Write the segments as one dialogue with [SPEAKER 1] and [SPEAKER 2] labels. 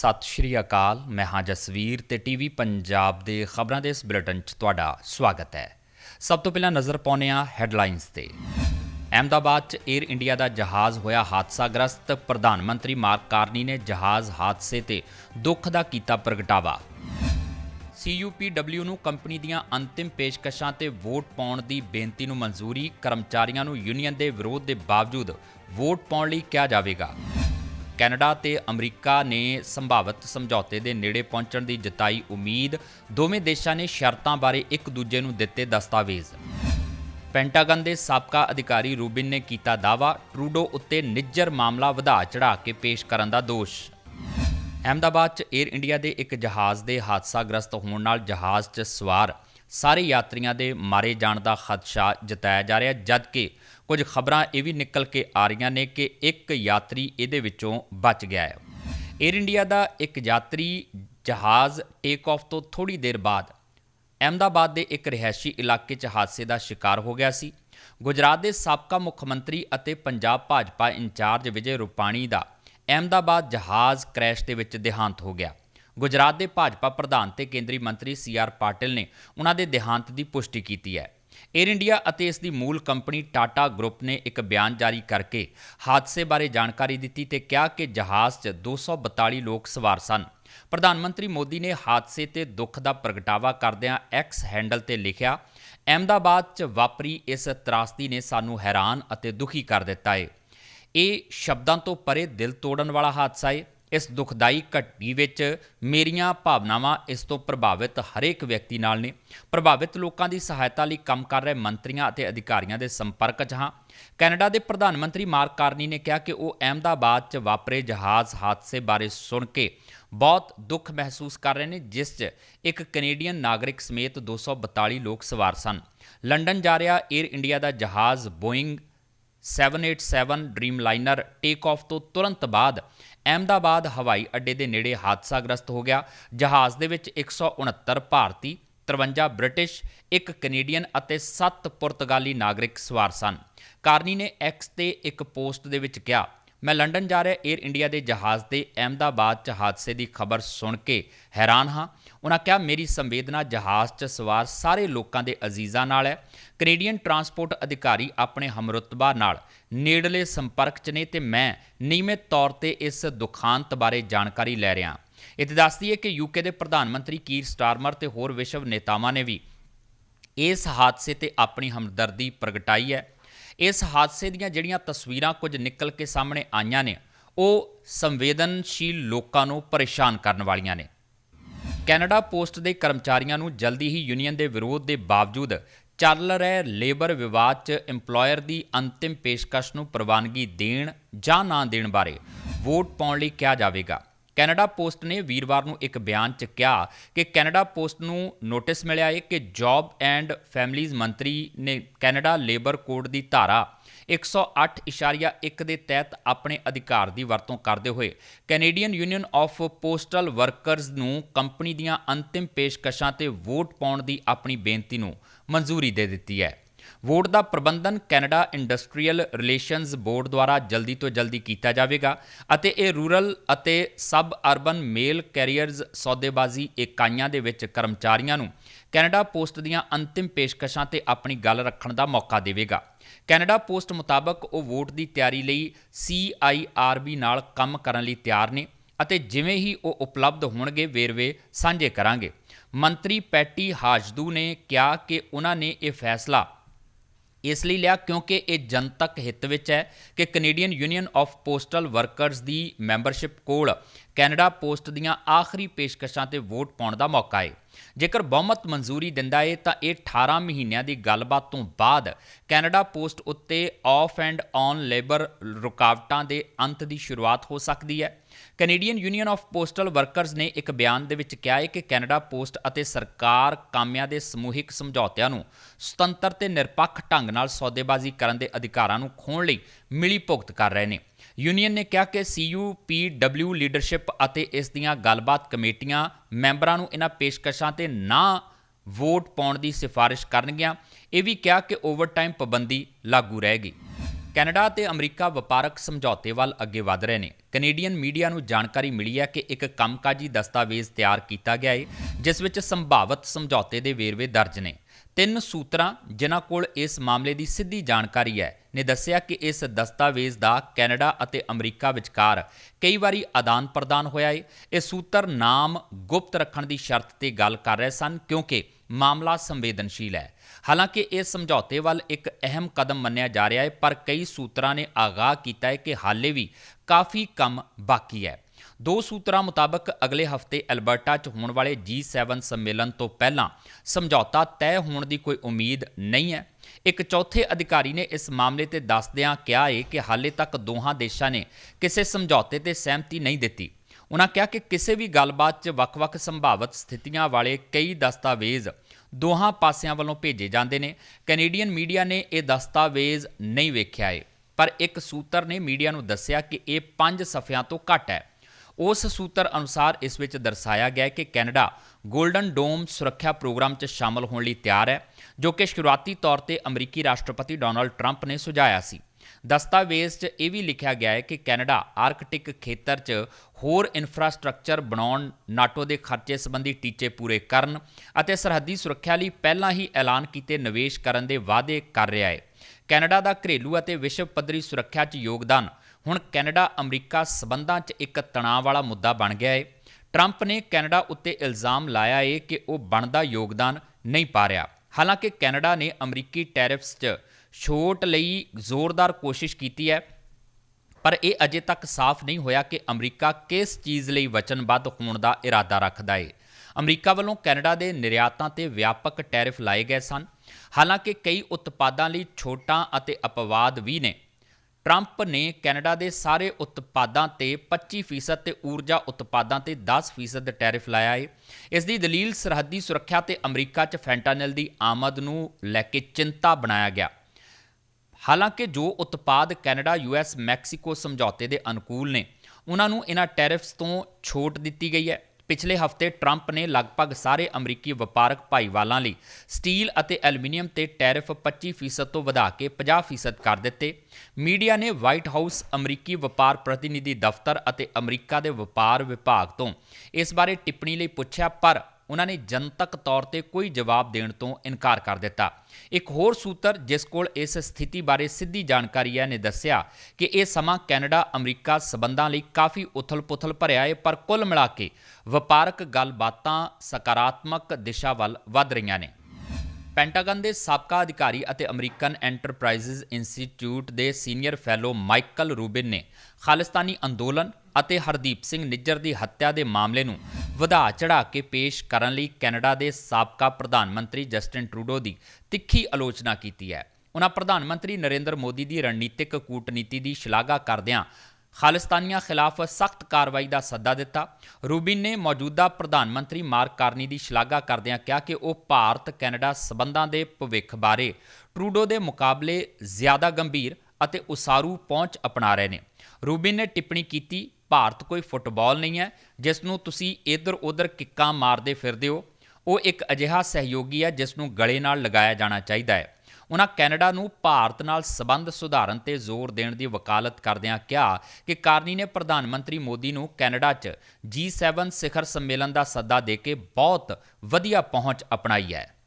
[SPEAKER 1] ਸਤਿ ਸ਼੍ਰੀ ਅਕਾਲ, ਮੈਂ ਹਾਂ ਜਸਵੀਰ ਤੇ ਟੀਵੀ ਪੰਜਾਬ ਦੇ ਖਬਰਾਂ ਦੇ ਇਸ ਬੁਲੇਟਿਨ 'ਚ ਤੁਹਾਡਾ ਸਵਾਗਤ ਹੈ। ਸਭ ਤੋਂ ਪਹਿਲਾਂ ਨਜ਼ਰ ਪਾਉਂਦੇ ਹਾਂ ਹੈਡਲਾਈਨਸ ਤੇ। ਅਹਿਮਦਾਬਾਦ 'ਚ 에ਅਰ ਇੰਡੀਆ ਦਾ ਜਹਾਜ਼ ਹੋਇਆ ਹਾਦਸਾਗ੍ਰਸਤ, ਪ੍ਰਧਾਨ ਮੰਤਰੀ ਮਾਰਕ ਕਾਰਨੀ ਨੇ ਜਹਾਜ਼ ਹਾਦਸੇ ਤੇ ਦੁੱਖ ਦਾ ਕੀਤਾ ਪ੍ਰਗਟਾਵਾ। CUPW ਨੂੰ ਕੰਪਨੀ ਦੀਆਂ ਅੰਤਿਮ ਪੇਸ਼ਕਸ਼ਾਂ ਤੇ ਵੋਟ ਪਾਉਣ ਦੀ ਬੇਨਤੀ ਨੂੰ ਮਨਜ਼ੂਰੀ, ਕਰਮਚਾਰੀਆਂ ਨੂੰ ਯੂਨੀਅਨ ਦੇ ਵਿਰੋਧ ਦੇ ਬਾਵਜੂਦ ਵੋਟ ਪਾਉਣ ਲਈ ਕਿਹਾ ਜਾਵੇਗਾ। ਕੈਨੇਡਾ ਤੇ ਅਮਰੀਕਾ ਨੇ ਸੰਭਾਵਿਤ ਸਮਝੌਤੇ ਦੇ ਨੇੜੇ ਪਹੁੰਚਣ ਦੀ ਜਤਾਈ ਉਮੀਦ। ਦੋਵੇਂ ਦੇਸ਼ਾਂ ਨੇ ਸ਼ਰਤਾਂ ਬਾਰੇ ਇੱਕ ਦੂਜੇ ਨੂੰ ਦਿੱਤੇ ਦਸਤਾਵੇਜ਼। ਪੈਂਟਾਗਨ ਦੇ ਸਾਬਕਾ ਅਧਿਕਾਰੀ ਰੂਬਿਨ ਨੇ ਕੀਤਾ ਦਾਅਵਾ, ਟਰੂਡੋ ਉੱਤੇ ਨਿੱਜਰ ਮਾਮਲਾ ਵਧਾ ਚੜਾ ਕੇ ਪੇਸ਼ ਕਰਨ ਦਾ ਦੋਸ਼। ਅਹਿਮਦਾਬਾਦ 'ਚ 에ਅਰ ਇੰਡੀਆ ਦੇ ਇੱਕ ਜਹਾਜ਼ ਦੇ ਹਾਦਸਾਗ੍ਰਸਤ ਹੋਣ ਨਾਲ ਜਹਾਜ਼ 'ਚ ਸਵਾਰ ਸਾਰੇ ਯਾਤਰੀਆਂ ਦੇ ਮਾਰੇ ਜਾਣ ਦਾ ਖਦਸ਼ਾ ਜਤਾਇਆ ਜਾ ਰਿਹਾ, ਜਦਕਿ ਕੁਝ ਖਬਰਾਂ ਇਹ ਵੀ ਨਿਕਲ ਕੇ ਆ ਰਹੀਆਂ ਨੇ ਕਿ ਇੱਕ ਯਾਤਰੀ ਇਹਦੇ ਵਿੱਚੋਂ ਬਚ ਗਿਆ ਹੈ। 에ਅਰ ਇੰਡੀਆ ਦਾ ਇੱਕ ਯਾਤਰੀ ਜਹਾਜ਼ ਟੇਕ ਆਫ ਤੋਂ ਥੋੜੀ ਦੇਰ ਬਾਅਦ ਅਹਿਮਦਾਬਾਦ ਦੇ ਇੱਕ ਰਿਹਾਇਸ਼ੀ ਇਲਾਕੇ 'ਚ ਹਾਦਸੇ ਦਾ ਸ਼ਿਕਾਰ ਹੋ ਗਿਆ ਸੀ। ਗੁਜਰਾਤ ਦੇ ਸਾਬਕਾ ਮੁੱਖ ਮੰਤਰੀ ਅਤੇ ਪੰਜਾਬ ਭਾਜਪਾ ਇੰਚਾਰਜ ਵਿਜੇ ਰੂਪਾਣੀ ਦਾ ਅਹਿਮਦਾਬਾਦ ਜਹਾਜ਼ ਕ੍ਰੈਸ਼ ਦੇ ਵਿੱਚ ਦੇਹਾਂਤ ਹੋ ਗਿਆ। ਗੁਜਰਾਤ ਦੇ ਭਾਜਪਾ ਪ੍ਰਧਾਨ ਤੇ ਕੇਂਦਰੀ ਮੰਤਰੀ ਸੀ ਆਰ ਪਾਟਿਲ ਨੇ ਉਹਨਾਂ ਦੇ ਦੇਹਾਂਤ ਦੀ ਪੁਸ਼ਟੀ ਕੀਤੀ ਹੈ। 에ਅਰ ਇੰਡੀਆ ਅਤੇ ਇਸ ਦੀ ਮੂਲ ਕੰਪਨੀ ਟਾਟਾ ਗਰੁੱਪ ਨੇ ਇੱਕ ਬਿਆਨ ਜਾਰੀ ਕਰਕੇ ਹਾਦਸੇ ਬਾਰੇ ਜਾਣਕਾਰੀ ਦਿੱਤੀ ਤੇ ਕਿਹਾ ਕਿ ਜਹਾਜ਼ 'ਚ 242 ਲੋਕ ਸਵਾਰ ਸਨ। ਪ੍ਰਧਾਨ ਮੰਤਰੀ ਮੋਦੀ ਨੇ ਹਾਦਸੇ ਤੇ ਦੁੱਖ ਦਾ ਪ੍ਰਗਟਾਵਾ ਕਰਦਿਆਂ ਐਕਸ ਹੈਂਡਲ ਤੇ ਲਿਖਿਆ, ਅਹਿਮਦਾਬਾਦ 'ਚ ਵਾਪਰੀ ਇਸ ਤਰਾਸਦੀ ਨੇ ਸਾਨੂੰ ਹੈਰਾਨ ਅਤੇ ਦੁਖੀ ਕਰ ਦਿੱਤਾ ਹੈ ਇਹ ਸ਼ਬਦਾਂ ਤੋਂ ਪਰੇ ਦਿਲ ਤੋੜਨ ਵਾਲਾ ਹਾਦਸਾ ਏ। ਇਸ ਦੁਖਦਾਈ ਘਟਨਾ ਵਿੱਚ ਮੇਰੀਆਂ ਭਾਵਨਾਵਾਂ ਇਸ ਤੋਂ ਪ੍ਰਭਾਵਿਤ ਹਰੇਕ ਵਿਅਕਤੀ ਨਾਲ ਨੇ। ਪ੍ਰਭਾਵਿਤ ਲੋਕਾਂ ਦੀ ਸਹਾਇਤਾ ਲਈ ਕੰਮ ਕਰ ਰਹੇ ਮੰਤਰੀਆਂ ਅਤੇ ਅਧਿਕਾਰੀਆਂ ਦੇ ਸੰਪਰਕ 'ਚ ਹਾਂ। ਕੈਨੇਡਾ ਦੇ ਪ੍ਰਧਾਨ ਮੰਤਰੀ ਮਾਰਕ ਕਾਰਨੀ ਨੇ ਕਿਹਾ ਕਿ ਉਹ ਅਹਿਮਦਾਬਾਦ 'ਚ ਵਾਪਰੇ ਜਹਾਜ਼ ਹਾਦਸੇ ਬਾਰੇ ਸੁਣ ਕੇ ਬਹੁਤ ਦੁੱਖ ਮਹਿਸੂਸ ਕਰ ਰਹੇ ਨੇ, ਜਿਸ 'ਚ ਇੱਕ ਕੈਨੇਡੀਅਨ ਨਾਗਰਿਕ ਸਮੇਤ 242 ਲੋਕ ਸਵਾਰ ਸਨ। ਲੰਡਨ ਜਾ ਰਿਹਾ 에ਅਰ ਇੰਡੀਆ ਦਾ ਜਹਾਜ਼ ਬੋਇੰਗ 787 ਡ੍ਰੀਮਲਾਈਨਰ ਟੇਕ ਆਫ ਤੋਂ ਤੁਰੰਤ ਬਾਅਦ ਅਹਿਮਦਾਬਾਦ ਹਵਾਈ ਅੱਡੇ ਦੇ ਨੇੜੇ ਹਾਦਸਾਗ੍ਰਸਤ ਹੋ ਗਿਆ। ਜਹਾਜ਼ ਦੇ ਵਿੱਚ 169 ਭਾਰਤੀ 53 ਬ੍ਰਿਟਿਸ਼, ਇੱਕ ਕੈਨੇਡੀਅਨ ਅਤੇ 7 ਪੁਰਤਗਾਲੀ ਨਾਗਰਿਕ ਸਵਾਰ ਸਨ। ਕਾਰਨੀ ਨੇ ਐਕਸ ਤੇ ਇੱਕ ਪੋਸਟ ਦੇ ਵਿੱਚ ਕਿਹਾ ਮੈਂ ਲੰਡਨ ਜਾ ਰਿਹਾ 에ਅਰ ਇੰਡੀਆ ਦੇ ਜਹਾਜ਼ ਦੇ ਅਹਿਮਦਾਬਾਦ 'ਚ ਹਾਦਸੇ ਦੀ ਖਬਰ ਸੁਣ ਕੇ ਹੈਰਾਨ ਹਾਂ। ਉਹਨਾਂ ਕਿਹਾ, ਮੇਰੀ ਸੰਵੇਦਨਾ ਜਹਾਜ਼ 'ਚ ਸਵਾਰ ਸਾਰੇ ਲੋਕਾਂ ਦੇ ਅਜ਼ੀਜ਼ਾਂ ਨਾਲ ਹੈ। ਕੈਨੇਡੀਅਨ ਟਰਾਂਸਪੋਰਟ ਅਧਿਕਾਰੀ ਆਪਣੇ ਹਮਰੁਤਬਾ ਨਾਲ ਨੇੜਲੇ ਸੰਪਰਕ 'ਚ ਨੇ ਤੇ ਮੈਂ ਨਿਯਮਿਤ ਤੌਰ ਤੇ ਇਸ ਦੁਖਾਂਤ ਬਾਰੇ ਜਾਣਕਾਰੀ ਲੈ ਰਿਹਾ ਇਹ ਦੱਸਦੀ ਹੈ ਕਿ ਯੂਕੇ ਦੇ ਪ੍ਰਧਾਨ ਮੰਤਰੀ ਕੀਰ ਸਟਾਰਮਰ ਤੇ ਹੋਰ ਵਿਸ਼ਵ ਨੇਤਾਵਾਂ ਨੇ ਵੀ ਇਸ ਹਾਦਸੇ ਤੇ ਆਪਣੀ ਹਮਦਰਦੀ ਪ੍ਰਗਟਾਈ ਹੈ। ਇਸ ਹਾਦਸੇ ਦੀਆਂ ਜਿਹੜੀਆਂ ਤਸਵੀਰਾਂ ਕੁਝ ਨਿਕਲ ਕੇ ਸਾਹਮਣੇ ਆਈਆਂ ਨੇ, ਉਹ ਸੰਵੇਦਨਸ਼ੀਲ ਲੋਕਾਂ ਨੂੰ ਪਰੇਸ਼ਾਨ ਕਰਨ ਵਾਲੀਆਂ ਨੇ। ਕੈਨੇਡਾ ਪੋਸਟ ਦੇ ਕਰਮਚਾਰੀਆਂ ਨੂੰ ਜਲਦੀ ਹੀ ਯੂਨੀਅਨ ਦੇ ਵਿਰੋਧ ਦੇ ਬਾਵਜੂਦ ਚੱਲ ਰਹੇ ਲੇਬਰ ਵਿਵਾਦ 'ਚ EMPLOYER ਦੀ ਅੰਤਿਮ ਪੇਸ਼ਕਸ਼ ਨੂੰ ਪ੍ਰਵਾਨਗੀ ਦੇਣ ਜਾਂ ਨਾ ਦੇਣ ਬਾਰੇ ਵੋਟ ਪਾਉਣ ਲਈ ਕਿਹਾ ਜਾਵੇਗਾ। ਕੈਨੇਡਾ ਪੋਸਟ ਨੇ ਵੀਰਵਾਰ ਨੂੰ ਇੱਕ ਬਿਆਨ 'ਚ ਕਿਹਾ ਕਿ ਕੈਨੇਡਾ ਪੋਸਟ ਨੂੰ ਨੋਟਿਸ ਮਿਲਿਆ ਹੈ ਕਿ ਜੌਬ ਐਂਡ ਫੈਮਿਲੀਜ਼ ਮੰਤਰੀ ਨੇ ਕੈਨੇਡਾ ਲੇਬਰ ਕੋਡ ਦੀ ਧਾਰਾ 108.1 ਦੇ ਤਹਿਤ ਆਪਣੇ ਅਧਿਕਾਰ ਦੀ ਵਰਤੋਂ ਕਰਦੇ ਹੋਏ Canadian union of postal workers ਨੂੰ ਕੰਪਨੀ ਦੀਆਂ ਅੰਤਿਮ ਪੇਸ਼ਕਸ਼ਾਂ ਤੇ ਵੋਟ ਪਾਉਣ ਦੀ ਆਪਣੀ ਬੇਨਤੀ ਨੂੰ ਮਨਜ਼ੂਰੀ ਦੇ ਦਿੱਤੀ ਹੈ। ਵੋਟ ਦਾ ਪ੍ਰਬੰਧਨ ਕੈਨੇਡਾ ਇੰਡਸਟਰੀਅਲ ਰਿਲੇਸ਼ਨਜ਼ ਬੋਰਡ ਦੁਆਰਾ ਜਲਦੀ ਤੋਂ ਜਲਦੀ ਕੀਤਾ ਜਾਵੇਗਾ ਅਤੇ ਇਹ ਰੂਰਲ ਅਤੇ ਸਬ ਅਰਬਨ ਮੇਲ ਕੈਰੀਅਰਜ਼ ਸੌਦੇਬਾਜ਼ੀ ਇਕਾਈਆਂ ਦੇ ਵਿੱਚ ਕਰਮਚਾਰੀਆਂ ਨੂੰ ਕੈਨੇਡਾ ਪੋਸਟ ਦੀਆਂ ਅੰਤਿਮ ਪੇਸ਼ਕਸ਼ਾਂ ਤੇ ਆਪਣੀ ਗੱਲ ਰੱਖਣ ਦਾ ਮੌਕਾ ਦੇਵੇਗਾ। ਕੈਨੇਡਾ ਪੋਸਟ ਮੁਤਾਬਕ ਉਹ ਵੋਟ ਦੀ ਤਿਆਰੀ ਲਈ CIRB ਨਾਲ ਕੰਮ ਕਰਨ ਲਈ ਤਿਆਰ ਨੇ ਅਤੇ ਜਿਵੇਂ ਹੀ ਉਹ ਉਪਲਬਧ ਹੋਣਗੇ ਵੇਰਵੇ ਸਾਂਝੇ ਕਰਾਂਗੇ। ਮੰਤਰੀ ਪੈਟੀ ਹਾਜਦੂ ਨੇ ਕਿਹਾ ਕਿ ਉਹਨਾਂ ਨੇ ਇਹ ਫੈਸਲਾ ਇਸ ਲਈ ਲਿਆ ਕਿਉਂਕਿ ਇਹ ਜਨਤਕ ਹਿੱਤ ਵਿੱਚ ਹੈ ਕਿ Canadian union of postal workers the membership ਕੋਲ ਕੈਨੇਡਾ ਪੋਸਟ ਦੀਆਂ ਆਖਰੀ ਪੇਸ਼ਕਸ਼ਾਂ ਤੇ ਵੋਟ ਪਾਉਣ ਦਾ ਮੌਕਾ ਹੈ। ਜੇਕਰ ਬਹੁਮਤ ਮਨਜ਼ੂਰੀ ਦਿੰਦਾ ਏ, ਤਾਂ ਇਹ 18 ਮਹੀਨਿਆਂ ਦੀ ਗੱਲਬਾਤ ਤੋਂ ਬਾਅਦ ਕੈਨੇਡਾ ਪੋਸਟ ਉੱਤੇ ਆਫ ਐਂਡ ਔਨ ਲੇਬਰ ਰੁਕਾਵਟਾਂ ਦੇ ਅੰਤ ਦੀ ਸ਼ੁਰੂਆਤ ਹੋ ਸਕਦੀ ਹੈ। Canadian union of postal workers ਨੇ ਇੱਕ ਬਿਆਨ ਦੇ ਵਿੱਚ ਕਿਹਾ ਹੈ ਕਿ ਕੈਨੇਡਾ ਪੋਸਟ ਅਤੇ ਸਰਕਾਰ ਕਾਮਿਆਂ ਦੇ ਸਮੂਹਿਕ ਸਮਝੌਤਿਆਂ ਨੂੰ ਸੁਤੰਤਰ ਤੇ ਨਿਰਪੱਖ ਢੰਗ ਨਾਲ ਸੌਦੇਬਾਜ਼ੀ ਕਰਨ ਦੇ ਅਧਿਕਾਰਾਂ ਨੂੰ ਖੋਣ ਲਈ ਮਿਲੀ ਭੁਗਤ ਕਰ ਰਹੇ ਨੇ। ਯੂਨੀਅਨ ਨੇ ਕਿਹਾ ਕਿ CUPW ਲੀਡਰਸ਼ਿਪ ਅਤੇ ਇਸ ਦੀਆਂ ਗੱਲਬਾਤ ਕਮੇਟੀਆਂ ਮੈਂਬਰਾਂ ਨੂੰ ਇਹਨਾਂ ਪੇਸ਼ਕਸ਼ਾਂ ਤੇ ਨਾ ਵੋਟ ਪਾਉਣ ਦੀ ਸਿਫਾਰਿਸ਼ ਕਰਨਗੀਆਂ। ਇਹ ਵੀ ਕਿਹਾ ਕਿ ਓਵਰਟਾਈਮ ਪਾਬੰਦੀ ਲਾਗੂ ਰਹੇਗੀ। ਕੈਨੇਡਾ ਤੇ ਅਮਰੀਕਾ ਵਪਾਰਕ ਸਮਝੌਤੇ ਵੱਲ ਅੱਗੇ ਵਧ ਰਹੇ ਨੇ। ਕੈਨੇਡੀਅਨ ਮੀਡੀਆ ਨੂੰ ਜਾਣਕਾਰੀ ਮਿਲੀ ਹੈ ਕਿ ਇੱਕ ਕੰਮਕਾਜੀ ਦਸਤਾਵੇਜ਼ ਤਿਆਰ ਕੀਤਾ ਗਿਆ ਹੈ ਜਿਸ ਵਿੱਚ ਸੰਭਾਵਿਤ ਸਮਝੌਤੇ ਦੇ ਵੇਰਵੇ ਦਰਜ ਨੇ। ਤਿੰਨ ਸੂਤਰਾਂ, ਜਿਨ੍ਹਾਂ ਕੋਲ ਇਸ ਮਾਮਲੇ ਦੀ ਸਿੱਧੀ ਜਾਣਕਾਰੀ ਹੈ, ਨੇ ਦੱਸਿਆ ਕਿ ਇਸ ਦਸਤਾਵੇਜ਼ ਦਾ ਕੈਨੇਡਾ ਅਤੇ ਅਮਰੀਕਾ ਵਿਚਕਾਰ ਕਈ ਵਾਰੀ ਆਦਾਨ ਪ੍ਰਦਾਨ ਹੋਇਆ ਹੈ ਇਹ ਸੂਤਰ ਨਾਮ ਗੁਪਤ ਰੱਖਣ ਦੀ ਸ਼ਰਤ ਤੇ ਗੱਲ ਕਰ ਰਹੇ ਸਨ, ਕਿਉਂਕਿ ਮਾਮਲਾ ਸੰਵੇਦਨਸ਼ੀਲ ਹੈ। ਹਾਲਾਂਕਿ ਇਹ ਸਮਝੌਤੇ ਵੱਲ ਇੱਕ ਅਹਿਮ ਕਦਮ ਮੰਨਿਆ ਜਾ ਰਿਹਾ ਹੈ, ਪਰ ਕਈ ਸੂਤਰਾਂ ਨੇ ਆਗਾਹ ਕੀਤਾ ਹੈ ਕਿ ਹਾਲੇ ਵੀ ਕਾਫੀ ਕੰਮ ਬਾਕੀ ਹੈ। ਦੋ ਸੂਤਰਾਂ ਮੁਤਾਬਕ ਅਗਲੇ ਹਫ਼ਤੇ ਐਲਬਰਟਾ 'ਚ ਹੋਣ ਵਾਲੇ G7 ਸੰਮੇਲਨ ਤੋਂ ਪਹਿਲਾਂ ਸਮਝੌਤਾ ਤੈਅ ਹੋਣ ਦੀ ਕੋਈ ਉਮੀਦ ਨਹੀਂ ਹੈ। ਇੱਕ ਚੌਥੇ ਅਧਿਕਾਰੀ ਨੇ ਇਸ ਮਾਮਲੇ ਤੇ ਦੱਸਦਿਆਂ ਕਿਹਾ ਹੈ ਕਿ ਹਾਲੇ ਤੱਕ ਦੋਹਾਂ ਦੇਸ਼ਾਂ ਨੇ ਕਿਸੇ ਸਮਝੌਤੇ ਤੇ ਸਹਿਮਤੀ ਨਹੀਂ ਦਿੱਤੀ। ਉਹਨਾਂ ਕਿਹਾ ਕਿ ਕਿਸੇ ਵੀ ਗੱਲਬਾਤ 'ਚ ਵੱਖ-ਵੱਖ ਸੰਭਾਵਿਤ ਸਥਿਤੀਆਂ ਵਾਲੇ ਕਈ ਦਸਤਾਵੇਜ਼ ਦੋਹਾਂ ਪਾਸਿਆਂ ਵੱਲੋਂ ਭੇਜੇ ਜਾਂਦੇ ਨੇ। ਕੈਨੇਡੀਅਨ ਮੀਡੀਆ ਨੇ ਇਹ ਦਸਤਾਵੇਜ਼ ਨਹੀਂ ਵੇਖਿਆ ਏ। ਪਰ ਇੱਕ ਸੂਤਰ ਨੇ ਮੀਡੀਆ ਨੂੰ ਦੱਸਿਆ ਕਿ ਇਹ 5 ਸਫ਼ਿਆਂ ਤੋਂ ਘੱਟ ਹੈ। ਉਸ ਸੂਤਰ ਅਨੁਸਾਰ ਇਸ ਵਿੱਚ ਦਰਸਾਇਆ ਗਿਆ ਹੈ ਕਿ ਕੈਨੇਡਾ 골ਡਨ ਡੋਮ ਸੁਰੱਖਿਆ ਪ੍ਰੋਗਰਾਮ 'ਚ ਸ਼ਾਮਲ ਹੋਣ ਲਈ ਤਿਆਰ ਹੈ, ਜੋ ਕਿ ਸ਼ੁਰੂਆਤੀ ਤੌਰ ਤੇ ਅਮਰੀਕੀ ਰਾਸ਼ਟਰਪਤੀ ਡੋਨਲਡ ਟਰੰਪ ਨੇ ਸੁਝਾਇਆ ਸੀ। ਦਸਤਾਵੇਜ਼ 'ਚ ਇਹ ਵੀ ਲਿਖਿਆ ਗਿਆ ਹੈ ਕਿ ਕੈਨੇਡਾ ਆਰਕਟਿਕ ਖੇਤਰ 'ਚ ਹੋਰ ਇਨਫਰਾਸਟ੍ਰਕਚਰ ਬਣਾਉਣ, ਨਾਟੋ ਦੇ ਖਰਚੇ ਸੰਬੰਧੀ ਟੀਚੇ ਪੂਰੇ ਕਰਨ ਅਤੇ ਸਰਹੱਦੀ ਸੁਰੱਖਿਆ ਲਈ ਪਹਿਲਾਂ ਹੀ ਐਲਾਨ ਕੀਤੇ ਨਿਵੇਸ਼ ਕਰਨ ਦੇ ਵਾਅਦੇ ਕਰ ਰਿਹਾ ਹੈ। ਕੈਨੇਡਾ ਦਾ ਘਰੇਲੂ ਅਤੇ ਵਿਸ਼ਵ ਪੱਧਰੀ ਸੁਰੱਖਿਆ 'ਚ ਯੋਗਦਾਨ ਹੁਣ ਕੈਨੇਡਾ ਅਮਰੀਕਾ ਸਬੰਧਾਂ 'ਚ ਇੱਕ ਤਣਾਅ ਵਾਲਾ ਮੁੱਦਾ ਬਣ ਗਿਆ ਹੈ। ਟਰੰਪ ਨੇ ਕੈਨੇਡਾ ਉੱਤੇ ਇਲਜ਼ਾਮ ਲਾਇਆ ਏ ਕਿ ਉਹ ਬਣਦਾ ਯੋਗਦਾਨ ਨਹੀਂ ਪਾ ਰਿਹਾ। ਹਾਲਾਂਕਿ ਕੈਨੇਡਾ ਨੇ ਅਮਰੀਕੀ ਟੈਰਿਫਸ 'ਚ ਛੋਟ ਲਈ ਜ਼ੋਰਦਾਰ ਕੋਸ਼ਿਸ਼ ਕੀਤੀ ਹੈ, ਪਰ ਇਹ ਅਜੇ ਤੱਕ ਸਾਫ਼ ਨਹੀਂ ਹੋਇਆ ਕਿ ਅਮਰੀਕਾ ਕਿਸ ਚੀਜ਼ ਲਈ ਵਚਨਬੱਧ ਹੋਣ ਦਾ ਇਰਾਦਾ ਰੱਖਦਾ ਹੈ ਅਮਰੀਕਾ ਵੱਲੋਂ ਕੈਨੇਡਾ ਦੇ ਨਿਰਯਾਤਾਂ ਤੇ ਵਿਆਪਕ ਟੈਰਿਫ ਲਾਏ ਗਏ ਸਨ। ਹਾਲਾਂਕਿ ਕਈ ਉਤਪਾਦਾਂ ਲਈ ਛੋਟਾਂ ਅਤੇ ਅਪਵਾਦ ਵੀ ਨੇ। ਟਰੰਪ ਨੇ ਕੈਨੇਡਾ ਦੇ ਸਾਰੇ ਉਤਪਾਦਾਂ ਤੇ 25% ਤੇ ਊਰਜਾ ਉਤਪਾਦਾਂ ਤੇ 10% ਟੈਰਿਫ ਲਾਇਆ ਹੈ ਇਸ ਦੀ ਦਲੀਲ ਸਰਹੱਦੀ ਸੁਰੱਖਿਆ ਤੇ ਅਮਰੀਕਾ 'ਚ ਫੈਂਟਾਨਲ ਦੀ ਆਮਦ ਨੂੰ ਲੈ ਕੇ ਚਿੰਤਾ ਬਣਾਇਆ ਗਿਆ। ਹਾਲਾਂਕਿ ਜੋ ਉਤਪਾਦ ਕੈਨੇਡਾ ਯੂਐਸ ਮੈਕਸੀਕੋ ਸਮਝੌਤੇ ਦੇ ਅਨੁਕੂਲ ਨੇ, ਉਹਨਾਂ ਨੂੰ ਇਹਨਾਂ ਟੈਰਿਫਸ ਤੋਂ ਛੋਟ ਦਿੱਤੀ ਗਈ ਹੈ। ਪਿਛਲੇ ਹਫ਼ਤੇ ਟਰੰਪ ਨੇ ਲਗਭਗ ਸਾਰੇ ਅਮਰੀਕੀ ਵਪਾਰਕ ਭਾਈਵਾਲਾਂ ਲਈ ਸਟੀਲ ਅਤੇ ਐਲੂਮੀਨੀਅਮ ਤੇ ਟੈਰਿਫ 25% ਤੋਂ ਵਧਾ ਕੇ 50% ਕਰ ਦਿੱਤੇ। ਮੀਡੀਆ ਨੇ ਵਾਈਟ ਹਾਊਸ ਅਮਰੀਕੀ ਵਪਾਰ ਪ੍ਰਤੀਨਿਧੀ ਦਫ਼ਤਰ ਅਤੇ ਅਮਰੀਕਾ ਦੇ ਵਪਾਰ ਵਿਭਾਗ ਤੋਂ ਇਸ ਬਾਰੇ ਟਿੱਪਣੀ ਲਈ ਪੁੱਛਿਆ, ਪਰ ਉਹਨਾਂ ਨੇ ਜਨਤਕ ਤੌਰ ਤੇ ਕੋਈ ਜਵਾਬ ਦੇਣ ਤੋਂ ਇਨਕਾਰ ਕਰ ਦਿੱਤਾ। ਇੱਕ ਹੋਰ ਸੂਤਰ ਜਿਸ ਕੋਲ ਇਸ ਸਥਿਤੀ ਬਾਰੇ ਸਿੱਧੀ ਜਾਣਕਾਰੀ ਹੈ ਨੇ ਦੱਸਿਆ ਕਿ ਇਹ ਸਮਾਂ ਕੈਨੇਡਾ, ਅਮਰੀਕਾ ਸਬੰਧਾਂ ਲਈ ਕਾਫੀ ਉਥਲ-ਪੁਥਲ ਭਰਿਆ ਹੈ, ਪਰ ਕੁੱਲ ਮਿਲਾ ਕੇ ਵਪਾਰਕ ਗੱਲਬਾਤਾਂ ਸਕਾਰਾਤਮਕ ਦਿਸ਼ਾ ਵੱਲ ਵਧ ਰਹੀਆਂ ਨੇ। ਪੈਂਟਾਗਨ ਦੇ ਸਾਬਕਾ ਅਧਿਕਾਰੀ ਅਤੇ ਅਮਰੀਕਨ ਐਂਟਰਪ੍ਰਾਈਜ਼ਸ ਇੰਸਟੀਚਿਊਟ ਦੇ ਸੀਨੀਅਰ ਫੈਲੋ ਮਾਈਕਲ ਰੂਬਿਨ ਨੇ ਖਾਲਿਸਤਾਨੀ ਅੰਦੋਲਨ ਅਤੇ ਹਰਦੀਪ ਸਿੰਘ ਨਿੱਜਰ ਦੀ ਹੱਤਿਆ ਦੇ ਮਾਮਲੇ ਨੂੰ ਵਧਾ ਚੜਾ ਕੇ ਪੇਸ਼ ਕਰਨ ਲਈ ਕੈਨੇਡਾ ਦੇ ਸਾਬਕਾ ਪ੍ਰਧਾਨ ਮੰਤਰੀ ਜਸਟਿਨ ਟਰੂਡੋ ਦੀ ਤਿੱਖੀ ਆਲੋਚਨਾ ਕੀਤੀ ਹੈ। ਉਹਨਾਂ ਪ੍ਰਧਾਨ ਮੰਤਰੀ ਨਰਿੰਦਰ ਮੋਦੀ ਦੀ ਰਣਨੀਤਿਕ ਕੂਟਨੀਤੀ ਦੀ ਸ਼ਲਾਘਾ ਕਰਦਿਆਂ ਖਾਲਿਸਤਾਨੀਆਂ ਖਿਲਾਫ ਸਖਤ ਕਾਰਵਾਈ ਦਾ ਸੱਦਾ ਦਿੱਤਾ। ਰੂਬਿਨ ਨੇ ਮੌਜੂਦਾ ਪ੍ਰਧਾਨ ਮੰਤਰੀ ਮਾਰਕ ਕਾਰਨੀ ਦੀ ਸ਼ਲਾਘਾ ਕਰਦਿਆਂ ਕਿਹਾ ਕਿ ਉਹ ਭਾਰਤ ਕੈਨੇਡਾ ਸਬੰਧਾਂ ਦੇ ਭਵਿੱਖ ਬਾਰੇ ਟਰੂਡੋ ਦੇ ਮੁਕਾਬਲੇ ਜ਼ਿਆਦਾ ਗੰਭੀਰ ਅਤੇ ਉਸਾਰੂ ਪਹੁੰਚ ਅਪਣਾ ਰਹੇ ਨੇ। ਰੂਬਿਨ ਨੇ ਟਿੱਪਣੀ ਕੀਤੀ, ਭਾਰਤ ਕੋਈ ਫੁੱਟਬਾਲ ਨਹੀਂ ਹੈ, ਜਿਸ ਨੂੰ ਤੁਸੀਂ ਇੱਧਰ-ਉੱਧਰ ਕਿੱਕਾਂ ਮਾਰਦੇ ਫਿਰਦੇ ਹੋ। ਉਹ ਇੱਕ ਅਜਿਹਾ ਸਹਿਯੋਗੀ ਹੈ, ਜਿਸ ਨੂੰ ਗਲੇ ਨਾਲ ਲਗਾਇਆ ਜਾਣਾ ਚਾਹੀਦਾ ਹੈ। ਉਹਨਾਂ ਕੈਨੇਡਾ ਨੂੰ ਭਾਰਤ ਨਾਲ ਸਬੰਧ ਸੁਧਾਰਨ ਤੇ ਜ਼ੋਰ ਦੇਣ ਦੀ ਵਕਾਲਤ ਕਰਦਿਆਂ ਕਿਹਾ ਕਿ ਕਾਰਨੀ ਨੇ ਪ੍ਰਧਾਨ ਮੰਤਰੀ ਮੋਦੀ ਨੂੰ ਕੈਨੇਡਾ 'ਚ G7 ਸਿਖਰ ਸੰਮੇਲਨ ਦਾ ਸੱਦਾ ਦੇ ਕੇ ਬਹੁਤ ਵਧੀਆ ਪਹੁੰਚ ਅਪਣਾਈ ਹੈ।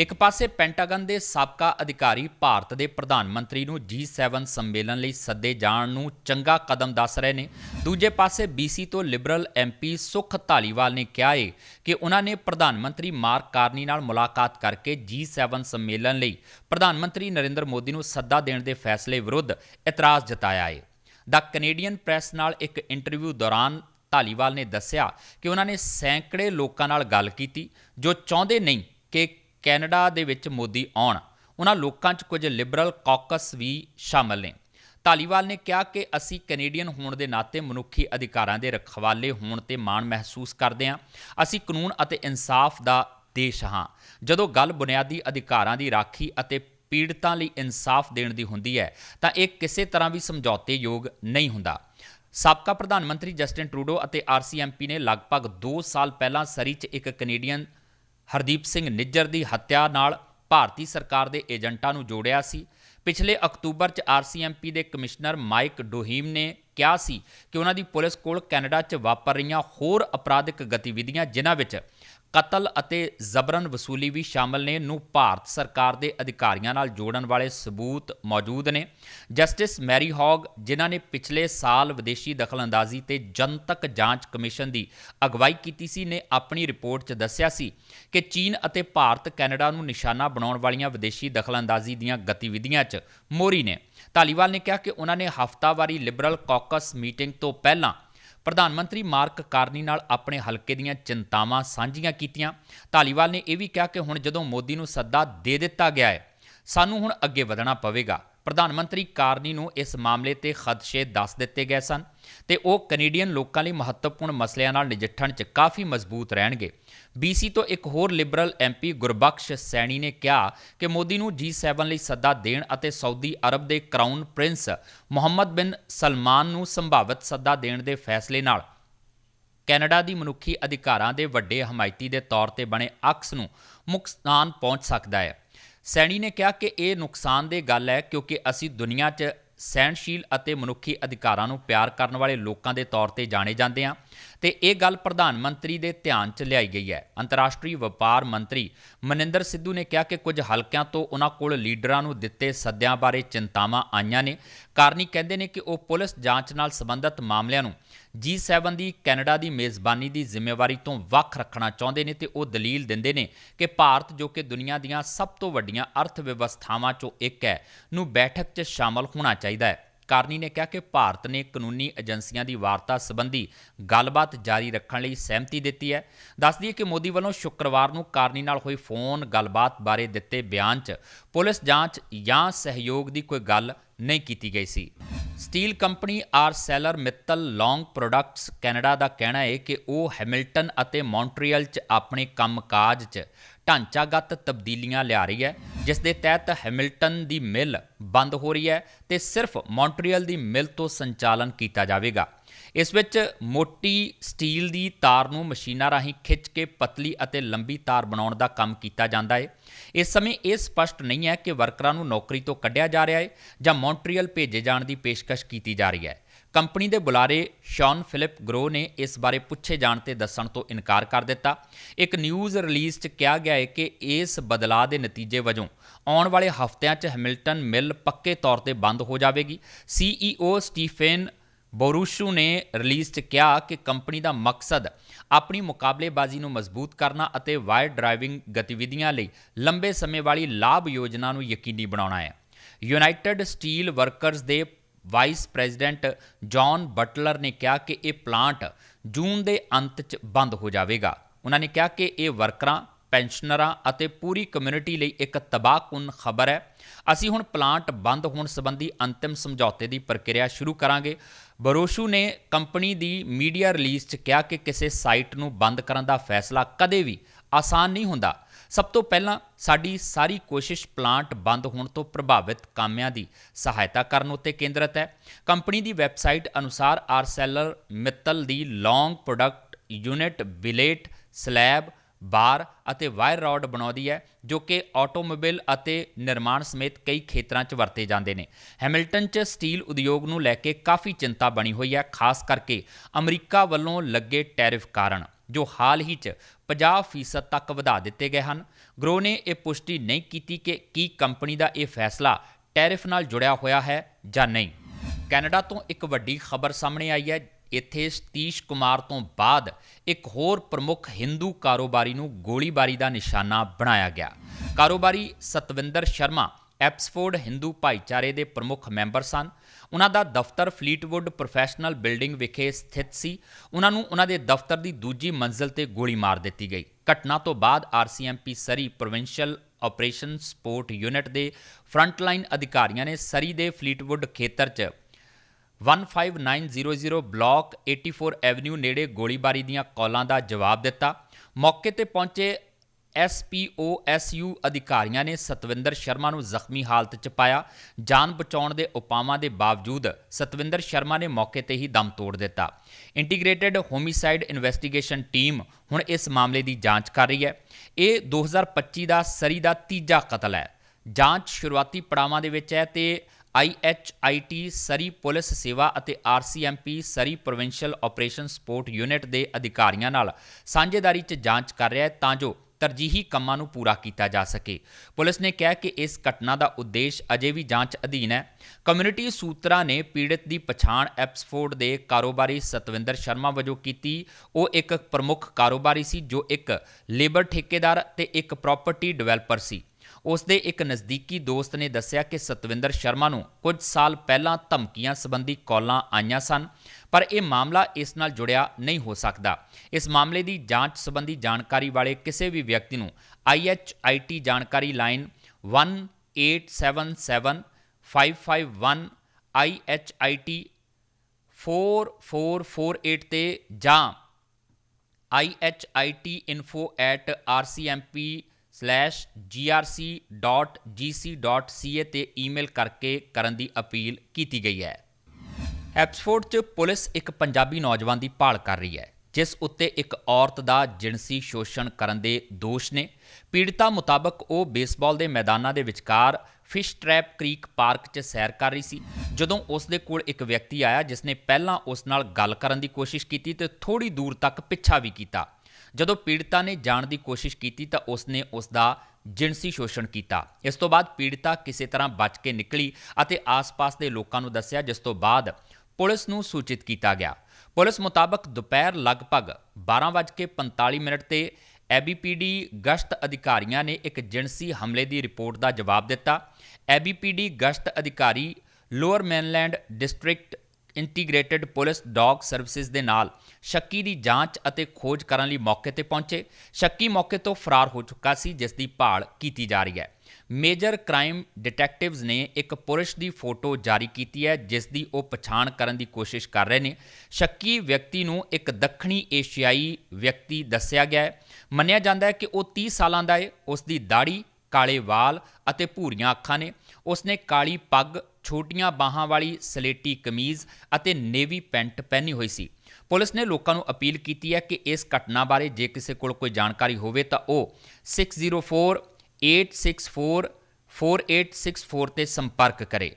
[SPEAKER 1] ਇੱਕ ਪਾਸੇ ਪੈਂਟਾਗਨ ਦੇ ਸਾਬਕਾ ਅਧਿਕਾਰੀ ਭਾਰਤ ਦੇ ਪ੍ਰਧਾਨ ਮੰਤਰੀ ਨੂੰ G7 ਸੰਮੇਲਨ ਲਈ ਸੱਦੇ ਜਾਣ ਨੂੰ ਚੰਗਾ ਕਦਮ ਦੱਸ ਰਹੇ ਨੇ। ਦੂਜੇ ਪਾਸੇ BC ਤੋਂ ਲਿਬਰਲ MP ਸੁਖ ਧਾਲੀਵਾਲ ਨੇ ਕਿਹਾ ਹੈ ਕਿ ਉਹਨਾਂ ਨੇ ਪ੍ਰਧਾਨ ਮੰਤਰੀ ਮਾਰਕ ਕਾਰਨੀ ਨਾਲ ਮੁਲਾਕਾਤ ਕਰਕੇ G7 ਸੰਮੇਲਨ ਲਈ ਪ੍ਰਧਾਨ ਮੰਤਰੀ ਨਰਿੰਦਰ ਮੋਦੀ ਨੂੰ ਸੱਦਾ ਦੇਣ ਦੇ ਫੈਸਲੇ ਵਿਰੁੱਧ ਇਤਰਾਜ਼ ਜਤਾਇਆ ਹੈ ਦਾ ਕੈਨੇਡੀਅਨ ਪ੍ਰੈਸ ਨਾਲ ਇੱਕ ਇੰਟਰਵਿਊ ਦੌਰਾਨ ਧਾਲੀਵਾਲ ਨੇ ਦੱਸਿਆ ਕਿ ਉਹਨਾਂ ਨੇ ਸੈਂਕੜੇ ਲੋਕਾਂ ਨਾਲ ਗੱਲ ਕੀਤੀ ਜੋ ਚਾਹੁੰਦੇ ਨਹੀਂ ਕਿ ਕੈਨੇਡਾ ਦੇ ਵਿੱਚ ਮੋਦੀ ਆਉਣ। ਉਹਨਾਂ ਲੋਕਾਂ 'ਚ ਕੁਝ ਲਿਬਰਲ ਕਾਕਸ ਵੀ ਸ਼ਾਮਲ ਨੇ। ਧਾਲੀਵਾਲ ਨੇ ਕਿਹਾ ਕਿ ਅਸੀਂ ਕੈਨੇਡੀਅਨ ਹੋਣ ਦੇ ਨਾਤੇ ਮਨੁੱਖੀ ਅਧਿਕਾਰਾਂ ਦੇ ਰਖਵਾਲੇ ਹੋਣ ਤੇ ਮਾਣ ਮਹਿਸੂਸ ਕਰਦੇ ਹਾਂ। ਅਸੀਂ ਕਾਨੂੰਨ ਅਤੇ ਇਨਸਾਫ ਦਾ ਦੇਸ਼ ਹਾਂ। ਜਦੋਂ ਗੱਲ ਬੁਨਿਆਦੀ ਅਧਿਕਾਰਾਂ ਦੀ ਰਾਖੀ ਅਤੇ ਪੀੜਤਾਂ ਲਈ ਇਨਸਾਫ ਦੇਣ ਦੀ ਹੁੰਦੀ ਹੈ, ਤਾਂ ਇਹ ਕਿਸੇ ਤਰ੍ਹਾਂ ਵੀ ਸਮਝੌਤੇ ਯੋਗ ਨਹੀਂ ਹੁੰਦਾ। ਸਾਬਕਾ ਪ੍ਰਧਾਨ ਮੰਤਰੀ ਜਸਟਿਨ ਟਰੂਡੋ ਅਤੇ ਆਰਸੀਐਮਪੀ ਨੇ ਲਗਭਗ 2 ਸਾਲ ਪਹਿਲਾਂ ਸਰੀ 'ਚ ਇੱਕ ਕੈਨੇਡੀਅਨ ਹਰਦੀਪ ਸਿੰਘ ਨਿੱਜਰ ਦੀ ਹੱਤਿਆ ਨਾਲ ਭਾਰਤੀ ਸਰਕਾਰ ਦੇ ਏਜੰਟਾਂ ਨੂੰ ਜੋੜਿਆ ਸੀ। ਪਿਛਲੇ ਅਕਤੂਬਰ 'ਚ ਆਰਸੀਐਮਪੀ ਦੇ ਕਮਿਸ਼ਨਰ ਮਾਈਕ ਡੋਹੀਮ ਨੇ ਕਿਹਾ ਸੀ ਕਿ ਉਹਨਾਂ ਦੀ ਪੁਲਿਸ ਕੋਲ ਕੈਨੇਡਾ 'ਚ ਵਾਪਰ ਰਹੀਆਂ ਹੋਰ ਅਪਰਾਧਿਕ ਗਤੀਵਿਧੀਆਂ ਜਿਨ੍ਹਾਂ ਵਿੱਚ ਕਤਲ ਅਤੇ ਜ਼ਬਰਨ ਵਸੂਲੀ ਵੀ ਸ਼ਾਮਲ ਨੇ, ਨੂੰ ਭਾਰਤ ਸਰਕਾਰ ਦੇ ਅਧਿਕਾਰੀਆਂ ਨਾਲ ਜੋੜਨ ਵਾਲੇ ਸਬੂਤ ਮੌਜੂਦ ਨੇ। ਜਸਟਿਸ ਮੈਰੀ ਹੌਗ, ਜਿਨ੍ਹਾਂ ਨੇ ਪਿਛਲੇ ਸਾਲ ਵਿਦੇਸ਼ੀ ਦਖਲਅੰਦਾਜ਼ੀ ਤੇ ਜਨਤਕ ਜਾਂਚ ਕਮਿਸ਼ਨ ਦੀ ਅਗਵਾਈ ਕੀਤੀ ਸੀ, ਨੇ ਆਪਣੀ ਰਿਪੋਰਟ 'ਚ ਦੱਸਿਆ ਸੀ ਕਿ ਚੀਨ ਅਤੇ ਭਾਰਤ ਕੈਨੇਡਾ ਨੂੰ ਨਿਸ਼ਾਨਾ ਬਣਾਉਣ ਵਾਲੀਆਂ ਵਿਦੇਸ਼ੀ ਦਖਲਅੰਦਾਜ਼ੀ ਦੀਆਂ ਗਤੀਵਿਧੀਆਂ 'ਚ ਮੋਰੀ ਨੇ। ਧਾਲੀਵਾਲ ਨੇ ਕਿਹਾ ਕਿ ਉਹਨਾਂ ਨੇ ਹਫ਼ਤਾਵਾਰੀ ਲਿਬਰਲ ਕਾਕਸ ਮੀਟਿੰਗ ਤੋਂ ਪਹਿਲਾਂ ਪ੍ਰਧਾਨ ਮੰਤਰੀ ਮਾਰਕ ਕਾਰਨੀ ਨਾਲ ਆਪਣੇ ਹਲਕੇ ਦੀਆਂ ਚਿੰਤਾਵਾਂ ਸਾਂਝੀਆਂ ਕੀਤੀਆਂ। ਧਾਲੀਵਾਲ ਨੇ ਇਹ ਵੀ ਕਿਹਾ ਕਿ ਹੁਣ ਜਦੋਂ ਮੋਦੀ ਨੂੰ ਸੱਦਾ ਦੇ ਦਿੱਤਾ ਗਿਆ ਹੈ, ਸਾਨੂੰ ਹੁਣ ਅੱਗੇ ਵਧਣਾ ਪਵੇਗਾ। ਪ੍ਰਧਾਨ ਮੰਤਰੀ ਕਾਰਨੀ ਨੂੰ ਇਸ ਮਾਮਲੇ ਤੇ ਖਦਸ਼ੇ ਦੱਸ ਦਿੱਤੇ ਗਏ ਸਨ। ਤੇ ਉਹ ਕੈਨੇਡੀਅਨ ਲੋਕਾਂ ਲਈ ਮਹੱਤਵਪੂਰਨ ਮਸਲਿਆਂ ਨਾਲ ਨਜਿੱਠਣ 'ਚ ਕਾਫੀ ਮਜ਼ਬੂਤ ਰਹਿਣਗੇ। ਬੀਸੀ ਤੋਂ ਇੱਕ ਹੋਰ ਲਿਬਰਲ ਐਮਪੀ ਗੁਰਬਖਸ਼ ਸੈਣੀ ਨੇ ਕਿਹਾ ਕਿ ਮੋਦੀ ਨੂੰ G7 ਲਈ ਸੱਦਾ ਦੇਣ ਅਤੇ ਸਾਊਦੀ ਅਰਬ ਦੇ ਕਰਾਊਨ ਪ੍ਰਿੰਸ ਮੁਹੰਮਦ ਬਿਨ ਸਲਮਾਨ ਨੂੰ ਸੰਭਾਵਿਤ ਸੱਦਾ ਦੇਣ ਦੇ ਫੈਸਲੇ ਨਾਲ। ਕੈਨੇਡਾ ਦੀ ਮਨੁੱਖੀ ਅਧਿਕਾਰਾਂ ਦੇ ਵੱਡੇ ਹਮਾਇਤੀ ਦੇ ਤੌਰ ਤੇ ਬਣੇ ਅਕਸ ਨੂੰ ਨੁਕਸਾਨ ਪਹੁੰਚ ਸਕਦਾ ਹੈ। ਸੈਣੀ ਨੇ ਕਿਹਾ ਕਿ ਇਹ ਨੁਕਸਾਨ ਦੇ ਗੱਲ ਹੈ ਕਿਉਂਕਿ ਅਸੀਂ ਦੁਨੀਆ 'ਚ ਸਹਿਣਸ਼ੀਲ ਅਤੇ ਮਨੁੱਖੀ ਅਧਿਕਾਰਾਂ ਨੂੰ ਪਿਆਰ ਕਰਨ ਵਾਲੇ ਲੋਕਾਂ ਦੇ ਤੌਰ ਤੇ ਜਾਣੇ ਜਾਂਦੇ ਹਾਂ ਤੇ ਇਹ ਗੱਲ ਪ੍ਰਧਾਨ ਮੰਤਰੀ ਦੇ ਧਿਆਨ 'ਚ ਲਿਆਈ ਗਈ ਹੈ। ਅੰਤਰਰਾਸ਼ਟਰੀ ਵਪਾਰ ਮੰਤਰੀ ਮਨਿੰਦਰ ਸਿੱਧੂ ਨੇ ਕਿਹਾ ਕਿ ਕੁਝ ਹਲਕਿਆਂ ਤੋਂ ਉਹਨਾਂ ਕੋਲ ਲੀਡਰਾਂ ਨੂੰ ਦਿੱਤੇ ਸੱਦਿਆਂ ਬਾਰੇ ਚਿੰਤਾਵਾਂ ਆਈਆਂ ਨੇ। ਕਾਰਨੀ ਕਹਿੰਦੇ ਨੇ ਕਿ ਉਹ ਪੁਲਿਸ ਜਾਂਚ ਨਾਲ ਸੰਬੰਧਿਤ ਮਾਮਲਿਆਂ ਨੂੰ G7 ਦੀ ਕੈਨੇਡਾ ਦੀ ਮੇਜ਼ਬਾਨੀ ਦੀ ਜ਼ਿੰਮੇਵਾਰੀ ਤੋਂ ਵੱਖ ਰੱਖਣਾ ਚਾਹੁੰਦੇ ਨੇ ਤੇ ਉਹ ਦਲੀਲ ਦਿੰਦੇ ਨੇ ਕਿ ਭਾਰਤ, ਜੋ ਕਿ ਦੁਨੀਆ ਦੀਆਂ ਸਭ ਤੋਂ ਵੱਡੀਆਂ ਅਰਥ ਵਿਵਸਥਾਵਾਂ 'ਚੋਂ ਇੱਕ ਹੈ, ਨੂੰ ਬੈਠਕ 'ਚ ਸ਼ਾਮਲ ਹੋਣਾ ਚਾਹੀਦਾ ਹੈ। ਕਾਰਨੀ ਨੇ ਕਿਹਾ ਕਿ ਭਾਰਤ ਨੇ ਕਾਨੂੰਨੀ ਏਜੰਸੀਆਂ ਦੀ ਵਾਰਤਾ ਸੰਬੰਧੀ ਗੱਲਬਾਤ ਜਾਰੀ ਰੱਖਣ ਲਈ ਸਹਿਮਤੀ ਦਿੱਤੀ ਹੈ। ਦੱਸਦੀ ਹੈ ਕਿ ਮੋਦੀ ਵੱਲੋਂ ਸ਼ੁੱਕਰਵਾਰ ਨੂੰ ਕਾਰਨੀ ਨਾਲ ਹੋਈ ਫੋਨ ਗੱਲਬਾਤ ਬਾਰੇ ਦਿੱਤੇ ਬਿਆਨ 'ਚ ਪੁਲਿਸ ਜਾਂਚ ਜਾਂ ਸਹਿਯੋਗ ਦੀ ਕੋਈ ਗੱਲ ਨਹੀਂ ਕੀਤੀ ਗਈ ਸੀ। Steel company Arcelor Mittal long products Canada ਦਾ ਕਹਿਣਾ ਹੈ ਕਿ ਉਹ ਹੈਮਿਲਟਨ ਅਤੇ ਮੌਂਟਰੀਅਲ 'ਚ ਆਪਣੇ ਕੰਮਕਾਜ 'ਚ ਢਾਂਚਾਗਤ ਤਬਦੀਲੀਆਂ ਲਿਆ ਰਹੀ ਹੈ, ਜਿਸ ਦੇ ਤਹਿਤ ਹੈਮਿਲਟਨ ਦੀ ਮਿਲ ਬੰਦ ਹੋ ਰਹੀ ਹੈ ਤੇ ਸਿਰਫ ਮੌਂਟਰੀਅਲ ਦੀ ਮਿਲ ਤੋਂ ਸੰਚਾਲਨ ਕੀਤਾ ਜਾਵੇਗਾ। ਇਸ ਵਿੱਚ ਮੋਟੀ ਸਟੀਲ ਦੀ ਤਾਰ ਨੂੰ ਮਸ਼ੀਨਾਂ ਰਾਹੀਂ ਖਿੱਚ ਕੇ ਪਤਲੀ ਅਤੇ ਲੰਬੀ ਤਾਰ ਬਣਾਉਣ ਦਾ ਕੰਮ ਕੀਤਾ ਜਾਂਦਾ ਹੈ। ਇਸ ਸਮੇਂ ਇਹ ਸਪਸ਼ਟ ਨਹੀਂ ਹੈ ਕਿ ਵਰਕਰਾਂ ਨੂੰ ਨੌਕਰੀ ਤੋਂ ਕੱਢਿਆ ਜਾ ਰਿਹਾ ਹੈ ਜਾਂ ਮੌਂਟਰੀਅਲ ਭੇਜੇ ਜਾਣ ਦੀ ਪੇਸ਼ਕਸ਼ ਕੀਤੀ ਜਾ ਰਹੀ ਹੈ। ਕੰਪਨੀ ਦੇ ਬੁਲਾਰੇ ਸ਼ੌਨ ਫਿਲਿਪ ਗਰੋ ਨੇ ਇਸ ਬਾਰੇ ਪੁੱਛੇ ਜਾਣ ਤੇ ਦੱਸਣ ਤੋਂ ਇਨਕਾਰ ਕਰ ਦਿੱਤਾ। ਇੱਕ ਨਿਊਜ਼ ਰਿਲੀਜ਼ 'ਚ ਕਿਹਾ ਗਿਆ ਹੈ ਕਿ ਇਸ ਬਦਲਾਅ ਦੇ ਨਤੀਜੇ ਵਜੋਂ ਆਉਣ ਵਾਲੇ ਹਫ਼ਤਿਆਂ 'ਚ ਹੈਮਿਲਟਨ ਮਿਲ ਪੱਕੇ ਤੌਰ ਤੇ ਬੰਦ ਹੋ ਜਾਵੇਗੀ। ਸੀਈਓ ਸਟੀਫਨ ਬੋਰੂਸ਼ੂ ਨੇ ਰਿਲੀਜ਼ 'ਚ ਕਿਹਾ ਕਿ ਕੰਪਨੀ ਦਾ ਮਕਸਦ ਆਪਣੀ ਮੁਕਾਬਲੇਬਾਜ਼ੀ ਨੂੰ ਮਜ਼ਬੂਤ ਕਰਨਾ ਅਤੇ ਵਾਇਰ ਡਰਾਈਵਿੰਗ ਗਤੀਵਿਧੀਆਂ ਲਈ ਲੰਬੇ ਸਮੇਂ ਵਾਲੀ ਲਾਭ ਯੋਜਨਾ ਨੂੰ ਯਕੀਨੀ ਬਣਾਉਣਾ ਹੈ। ਯੂਨਾਈਟਿਡ ਸਟੀਲ ਵਰਕਰਜ਼ ਦੇ ਵਾਈਸ ਪ੍ਰੈਜ਼ੀਡੈਂਟ ਜੌਨ ਬਟਲਰ ਨੇ ਕਿਹਾ ਕਿ ਇਹ ਪਲਾਂਟ ਜੂਨ ਦੇ ਅੰਤ 'ਚ ਬੰਦ ਹੋ ਜਾਵੇਗਾ। ਉਹਨਾਂ ਨੇ ਕਿਹਾ ਕਿ ਇਹ ਵਰਕਰਾਂ ਪੈਨਸ਼ਨਰਾਂ ਅਤੇ ਪੂਰੀ ਕਮਿਊਨਿਟੀ ਲਈ ਇੱਕ ਤਬਾਹਕੁਨ ਖਬਰ ਹੈ। ਅਸੀਂ ਹੁਣ ਪਲਾਂਟ ਬੰਦ ਹੋਣ ਸੰਬੰਧੀ ਅੰਤਿਮ ਸਮਝੌਤੇ ਦੀ ਪ੍ਰਕਿਰਿਆ ਸ਼ੁਰੂ ਕਰਾਂਗੇ। ਬਰੋਸ਼ੂ ਨੇ ਕੰਪਨੀ ਦੀ ਮੀਡੀਆ ਰਿਲੀਜ਼ 'ਚ ਕਿਹਾ ਕਿ ਕਿਸੇ ਸਾਈਟ ਨੂੰ ਬੰਦ ਕਰਨ ਦਾ ਫੈਸਲਾ ਕਦੇ ਵੀ ਆਸਾਨ ਨਹੀਂ ਹੁੰਦਾ। ਸਭ ਤੋਂ ਪਹਿਲਾਂ ਸਾਡੀ ਸਾਰੀ ਕੋਸ਼ਿਸ਼ ਪਲਾਂਟ ਬੰਦ ਹੋਣ ਤੋਂ ਪ੍ਰਭਾਵਿਤ ਕਾਮਿਆਂ ਦੀ ਸਹਾਇਤਾ ਕਰਨ ਉੱਤੇ ਕੇਂਦਰਿਤ ਹੈ। ਕੰਪਨੀ ਦੀ ਵੈਬਸਾਈਟ ਅਨੁਸਾਰ ਆਰਸੈਲਰ ਮਿੱਤਲ ਦੀ long product unit billet slab bar ਅਤੇ ਵਾਇਰ ਰੌਡ ਬਣਾਉਂਦੀ ਹੈ, ਜੋ ਕਿ ਆਟੋਮੋਬਾਈਲ ਅਤੇ ਨਿਰਮਾਣ ਸਮੇਤ ਕਈ ਖੇਤਰਾਂ 'ਚ ਵਰਤੇ ਜਾਂਦੇ ਨੇ। ਹੈਮਿਲਟਨ 'ਚ ਸਟੀਲ ਉਦਯੋਗ ਨੂੰ ਲੈ ਕੇ ਕਾਫੀ ਚਿੰਤਾ ਬਣੀ ਹੋਈ ਹੈ, ਖਾਸ ਕਰਕੇ ਅਮਰੀਕਾ ਵੱਲੋਂ ਲੱਗੇ ਟੈਰਿਫ ਕਾਰਨ। ਜੋ ਹਾਲ ਹੀ 'ਚ 50% ਤੱਕ ਵਧਾ ਦਿੱਤੇ ਗਏ ਹਨ। ਗਰੋ ਨੇ ਇਹ ਪੁਸ਼ਟੀ ਨਹੀਂ ਕੀਤੀ ਕਿ ਕੀ ਕੰਪਨੀ ਦਾ ਇਹ ਫੈਸਲਾ ਟੈਰਿਫ ਨਾਲ ਜੁੜਿਆ ਹੋਇਆ ਹੈ ਜਾਂ ਨਹੀਂ। ਕੈਨੇਡਾ ਤੋਂ ਇੱਕ ਵੱਡੀ ਖਬਰ ਸਾਹਮਣੇ ਆਈ ਹੈ। ਇੱਥੇ ਸਤੀਸ਼ ਕੁਮਾਰ ਤੋਂ ਬਾਅਦ ਇੱਕ ਹੋਰ ਪ੍ਰਮੁੱਖ ਹਿੰਦੂ ਕਾਰੋਬਾਰੀ ਨੂੰ ਗੋਲੀਬਾਰੀ ਦਾ ਨਿਸ਼ਾਨਾ ਬਣਾਇਆ ਗਿਆ। ਕਾਰੋਬਾਰੀ ਸਤਵਿੰਦਰ ਸ਼ਰਮਾ ਐਪਸਫੋਰਡ ਹਿੰਦੂ ਭਾਈਚਾਰੇ ਦੇ ਪ੍ਰਮੁੱਖ ਮੈਂਬਰ ਸਨ। ਉਹਨਾਂ ਦਾ ਦਫ਼ਤਰ ਫਲੀਟਵੁੱਡ ਪ੍ਰੋਫੈਸ਼ਨਲ ਬਿਲਡਿੰਗ ਵਿਖੇ ਸਥਿਤ ਸੀ। ਉਹਨਾਂ ਨੂੰ ਉਹਨਾਂ ਦੇ ਦਫ਼ਤਰ ਦੀ ਦੂਜੀ ਮੰਜ਼ਲ ਤੇ ਗੋਲੀ ਮਾਰ ਦਿੱਤੀ ਗਈ। ਘਟਨਾ ਤੋਂ ਬਾਅਦ RCMP Surrey provincial operation support unit ਦੇ ਫਰੰਟਲਾਈਨ ਅਧਿਕਾਰੀਆਂ ਨੇ ਸਰੀ ਦੇ ਫਲੀਟਵੁੱਡ ਖੇਤਰ 'ਚ 15900 ਬਲਾਕ 84 ਐਵਨਿਊ ਨੇੜੇ ਗੋਲੀਬਾਰੀ ਦੀਆਂ ਕਾਲਾਂ ਦਾ ਜਵਾਬ ਦਿੱਤਾ। ਮੌਕੇ ਤੇ ਪਹੁੰਚੇ ਐਸਪੀਓਐਸਯੂ ਅਧਿਕਾਰੀਆਂ ਨੇ ਸਤਵਿੰਦਰ ਸ਼ਰਮਾ ਨੂੰ ਜ਼ਖਮੀ ਹਾਲਤ 'ਚ ਪਾਇਆ। ਜਾਨ ਬਚਾਉਣ ਦੇ ਉਪਾਵਾਂ ਦੇ ਬਾਵਜੂਦ ਸਤਵਿੰਦਰ ਸ਼ਰਮਾ ਨੇ ਮੌਕੇ ਤੇ ਹੀ ਦਮ ਤੋੜ ਦਿੱਤਾ। ਇੰਟੀਗ੍ਰੇਟਿਡ ਹੋਮਿਸਾਈਡ ਇਨਵੈਸਟੀਗੇਸ਼ਨ ਟੀਮ ਹੁਣ ਇਸ ਮਾਮਲੇ ਦੀ ਜਾਂਚ ਕਰ ਰਹੀ ਹੈ। ਇਹ 2025 ਦਾ ਸਰੀ ਦਾ ਤੀਜਾ ਕਤਲ ਹੈ। ਜਾਂਚ ਸ਼ੁਰੂਆਤੀ ਪੜਾਵਾਂ ਦੇ ਵਿੱਚ ਹੈ ਤੇ IHIT ਸਰੀ ਪੁਲਿਸ ਸੇਵਾ ਅਤੇ RCMP Surrey provincial operation support unit ਦੇ ਅਧਿਕਾਰੀਆਂ ਨਾਲ ਸਾਂਝੇਦਾਰੀ 'ਚ ਜਾਂਚ ਕਰ ਰਿਹਾ ਹੈ ਤਾਂ ਜੋ ਤਰਜੀਹੀ ਕੰਮਾਂ ਨੂੰ ਪੂਰਾ ਕੀਤਾ ਜਾ ਸਕੇ। ਪੁਲਿਸ ਨੇ ਕਿਹਾ ਕਿ ਇਸ ਘਟਨਾ ਦਾ ਉਦੇਸ਼ ਅਜੇ ਵੀ ਜਾਂਚ ਅਧੀਨ ਹੈ। ਕਮਿਊਨਿਟੀ ਸੂਤਰਾਂ ਨੇ ਪੀੜਤ ਦੀ ਪਛਾਣ ਐਪਸਫੋਰਡ ਦੇ ਕਾਰੋਬਾਰੀ ਸਤਵਿੰਦਰ ਸ਼ਰਮਾ ਵਜੋਂ ਕੀਤੀ। ਉਹ ਇੱਕ ਪ੍ਰਮੁੱਖ ਕਾਰੋਬਾਰੀ ਸੀ ਜੋ ਇੱਕ ਲੇਬਰ ਠੇਕੇਦਾਰ ਤੇ ਇੱਕ ਪ੍ਰਾਪਰਟੀ ਡਿਵੈਲਪਰ ਸੀ। ਉਸ ਦੇ ਇੱਕ ਨਜ਼ਦੀਕੀ ਦੋਸਤ ਨੇ ਦੱਸਿਆ ਕਿ ਸਤਵਿੰਦਰ ਸ਼ਰਮਾ ਨੂੰ ਕੁਝ ਸਾਲ ਪਹਿਲਾਂ ਧਮਕੀਆਂ ਸੰਬੰਧੀ ਕਾਲਾਂ ਆਈਆਂ ਸਨ। ਪਰ ਇਹ ਮਾਮਲਾ ਇਸ ਨਾਲ ਜੁੜਿਆ ਨਹੀਂ ਹੋ ਸਕਦਾ। ਇਸ ਮਾਮਲੇ ਦੀ ਜਾਂਚ ਸੰਬੰਧੀ ਜਾਣਕਾਰੀ ਵਾਲੇ ਕਿਸੇ ਵੀ ਵਿਅਕਤੀ ਨੂੰ IHIT ਜਾਣਕਾਰੀ ਲਾਈਨ 1877 551 IHIT 4448 ਤੇ ਜਾਂ ihit.rcmp/grc.gc.ca ਤੇ ਈਮੇਲ ਕਰਕੇ ਕਰਨ ਦੀ ਅਪੀਲ ਕੀਤੀ ਗਈ ਹੈ। ਐਪਸਫੋਰਡ 'ਚ ਪੁਲਿਸ ਇੱਕ ਪੰਜਾਬੀ ਨੌਜਵਾਨ ਦੀ ਭਾਲ ਕਰ ਰਹੀ ਹੈ, ਜਿਸ ਉੱਤੇ ਇੱਕ ਔਰਤ ਦਾ ਜਿਣਸੀ ਸ਼ੋਸ਼ਣ ਕਰਨ ਦੇ ਦੋਸ਼ ਨੇ। ਪੀੜਤਾ ਮੁਤਾਬਕ ਉਹ ਬੇਸਬਾਲ ਦੇ ਮੈਦਾਨਾਂ ਦੇ ਵਿਚਕਾਰ ਫਿਸ਼ ਟ੍ਰੈਪ ਕ੍ਰੀਕ ਪਾਰਕ 'ਚ ਸੈਰ ਕਰ ਰਹੀ ਸੀ। ਜਦੋਂ ਉਸ ਦੇ ਕੋਲ ਇੱਕ ਵਿਅਕਤੀ ਆਇਆ, ਜਿਸ ਨੇ ਪਹਿਲਾਂ ਉਸ ਨਾਲ ਗੱਲ ਕਰਨ ਦੀ ਕੋਸ਼ਿਸ਼ ਕੀਤੀ ਤੇ ਥੋੜੀ ਦੂਰ ਤੱਕ ਪਿੱਛਾ ਵੀ ਕੀਤਾ। ਜਦੋਂ ਪੀੜਤਾ ਨੇ ਜਾਣ ਦੀ ਕੋਸ਼ਿਸ਼ ਕੀਤੀ ਤਾਂ ਉਸ ਨੇ ਉਸ ਦਾ ਜਿਨਸੀ ਸ਼ੋਸ਼ਣ ਕੀਤਾ। ਇਸ ਤੋਂ ਬਾਅਦ ਪੀੜਤਾ ਕਿਸੇ ਤਰ੍ਹਾਂ ਬਚ ਕੇ ਨਿਕਲੀ ਅਤੇ ਆਸ-ਪਾਸ ਦੇ ਲੋਕਾਂ ਨੂੰ ਦੱਸਿਆ, ਜਿਸ ਤੋਂ ਬਾਅਦ ਪੁਲਿਸ ਨੂੰ ਸੂਚਿਤ ਕੀਤਾ ਗਿਆ। ਪੁਲਿਸ ਮੁਤਾਬਕ ਦੁਪਹਿਰ ਲਗਭਗ 12:45 ਮਿੰਟ ਤੇ ਐਬੀਪੀਡੀ ਗਸ਼ਤ ਅਧਿਕਾਰੀਆਂ ਨੇ ਇੱਕ ਜਿਣਸੀ ਹਮਲੇ ਦੀ ਰਿਪੋਰਟ ਦਾ ਜਵਾਬ ਦਿੱਤਾ। ਐਬੀਪੀਡੀ ਗਸ਼ਤ ਅਧਿਕਾਰੀ lower mainland district integrated police dog services ਦੇ ਨਾਲ ਸ਼ੱਕੀ ਦੀ ਜਾਂਚ ਅਤੇ ਖੋਜ ਕਰਨ ਲਈ ਮੌਕੇ ਤੇ ਪਹੁੰਚੇ। ਸ਼ੱਕੀ ਮੌਕੇ ਤੋਂ ਫਰਾਰ ਹੋ ਚੁੱਕਾ ਸੀ, ਜਿਸ ਦੀ ਭਾਲ ਕੀਤੀ ਜਾ ਰਹੀ ਹੈ। ਮੇਜਰ ਕ੍ਰਾਈਮ ਡਿਟੈਕਟਿਵਸ ਨੇ ਇੱਕ ਪੁਰਸ਼ ਦੀ ਫੋਟੋ ਜਾਰੀ ਕੀਤੀ ਹੈ, ਜਿਸ ਦੀ ਉਹ ਪਛਾਣ ਕਰਨ ਦੀ ਕੋਸ਼ਿਸ਼ ਕਰ ਰਹੇ ਨੇ। ਸ਼ੱਕੀ ਵਿਅਕਤੀ ਨੂੰ ਇੱਕ ਦੱਖਣੀ ਏਸ਼ੀਆਈ ਵਿਅਕਤੀ ਦੱਸਿਆ ਗਿਆ ਹੈ। ਮੰਨਿਆ ਜਾਂਦਾ ਹੈ ਕਿ ਉਹ 30 ਸਾਲਾਂ ਦਾ ਹੈ। ਉਸ ਦੀ ਦਾੜੀ ਕਾਲੇ ਵਾਲ ਅਤੇ ਭੂਰੀਆਂ ਅੱਖਾਂ ਨੇ। ਉਸ ਨੇ ਕਾਲੀ ਪੱਗ, ਛੋਟੀਆਂ ਬਾਹਾਂ ਵਾਲੀ ਸਲੇਟੀ ਕਮੀਜ਼ ਅਤੇ ਨੇਵੀ ਪੈਂਟ ਪਹਿਨੀ ਹੋਈ ਸੀ। ਪੁਲਿਸ ਨੇ ਲੋਕਾਂ ਨੂੰ ਅਪੀਲ ਕੀਤੀ ਹੈ ਕਿ ਇਸ ਘਟਨਾ ਬਾਰੇ ਜੇ ਕਿਸੇ ਕੋਲ ਕੋਈ ਜਾਣਕਾਰੀ ਹੋਵੇ ਤਾਂ ਉਹ 604 864 4864 ਤੇ ਸੰਪਰਕ ਕਰੇ।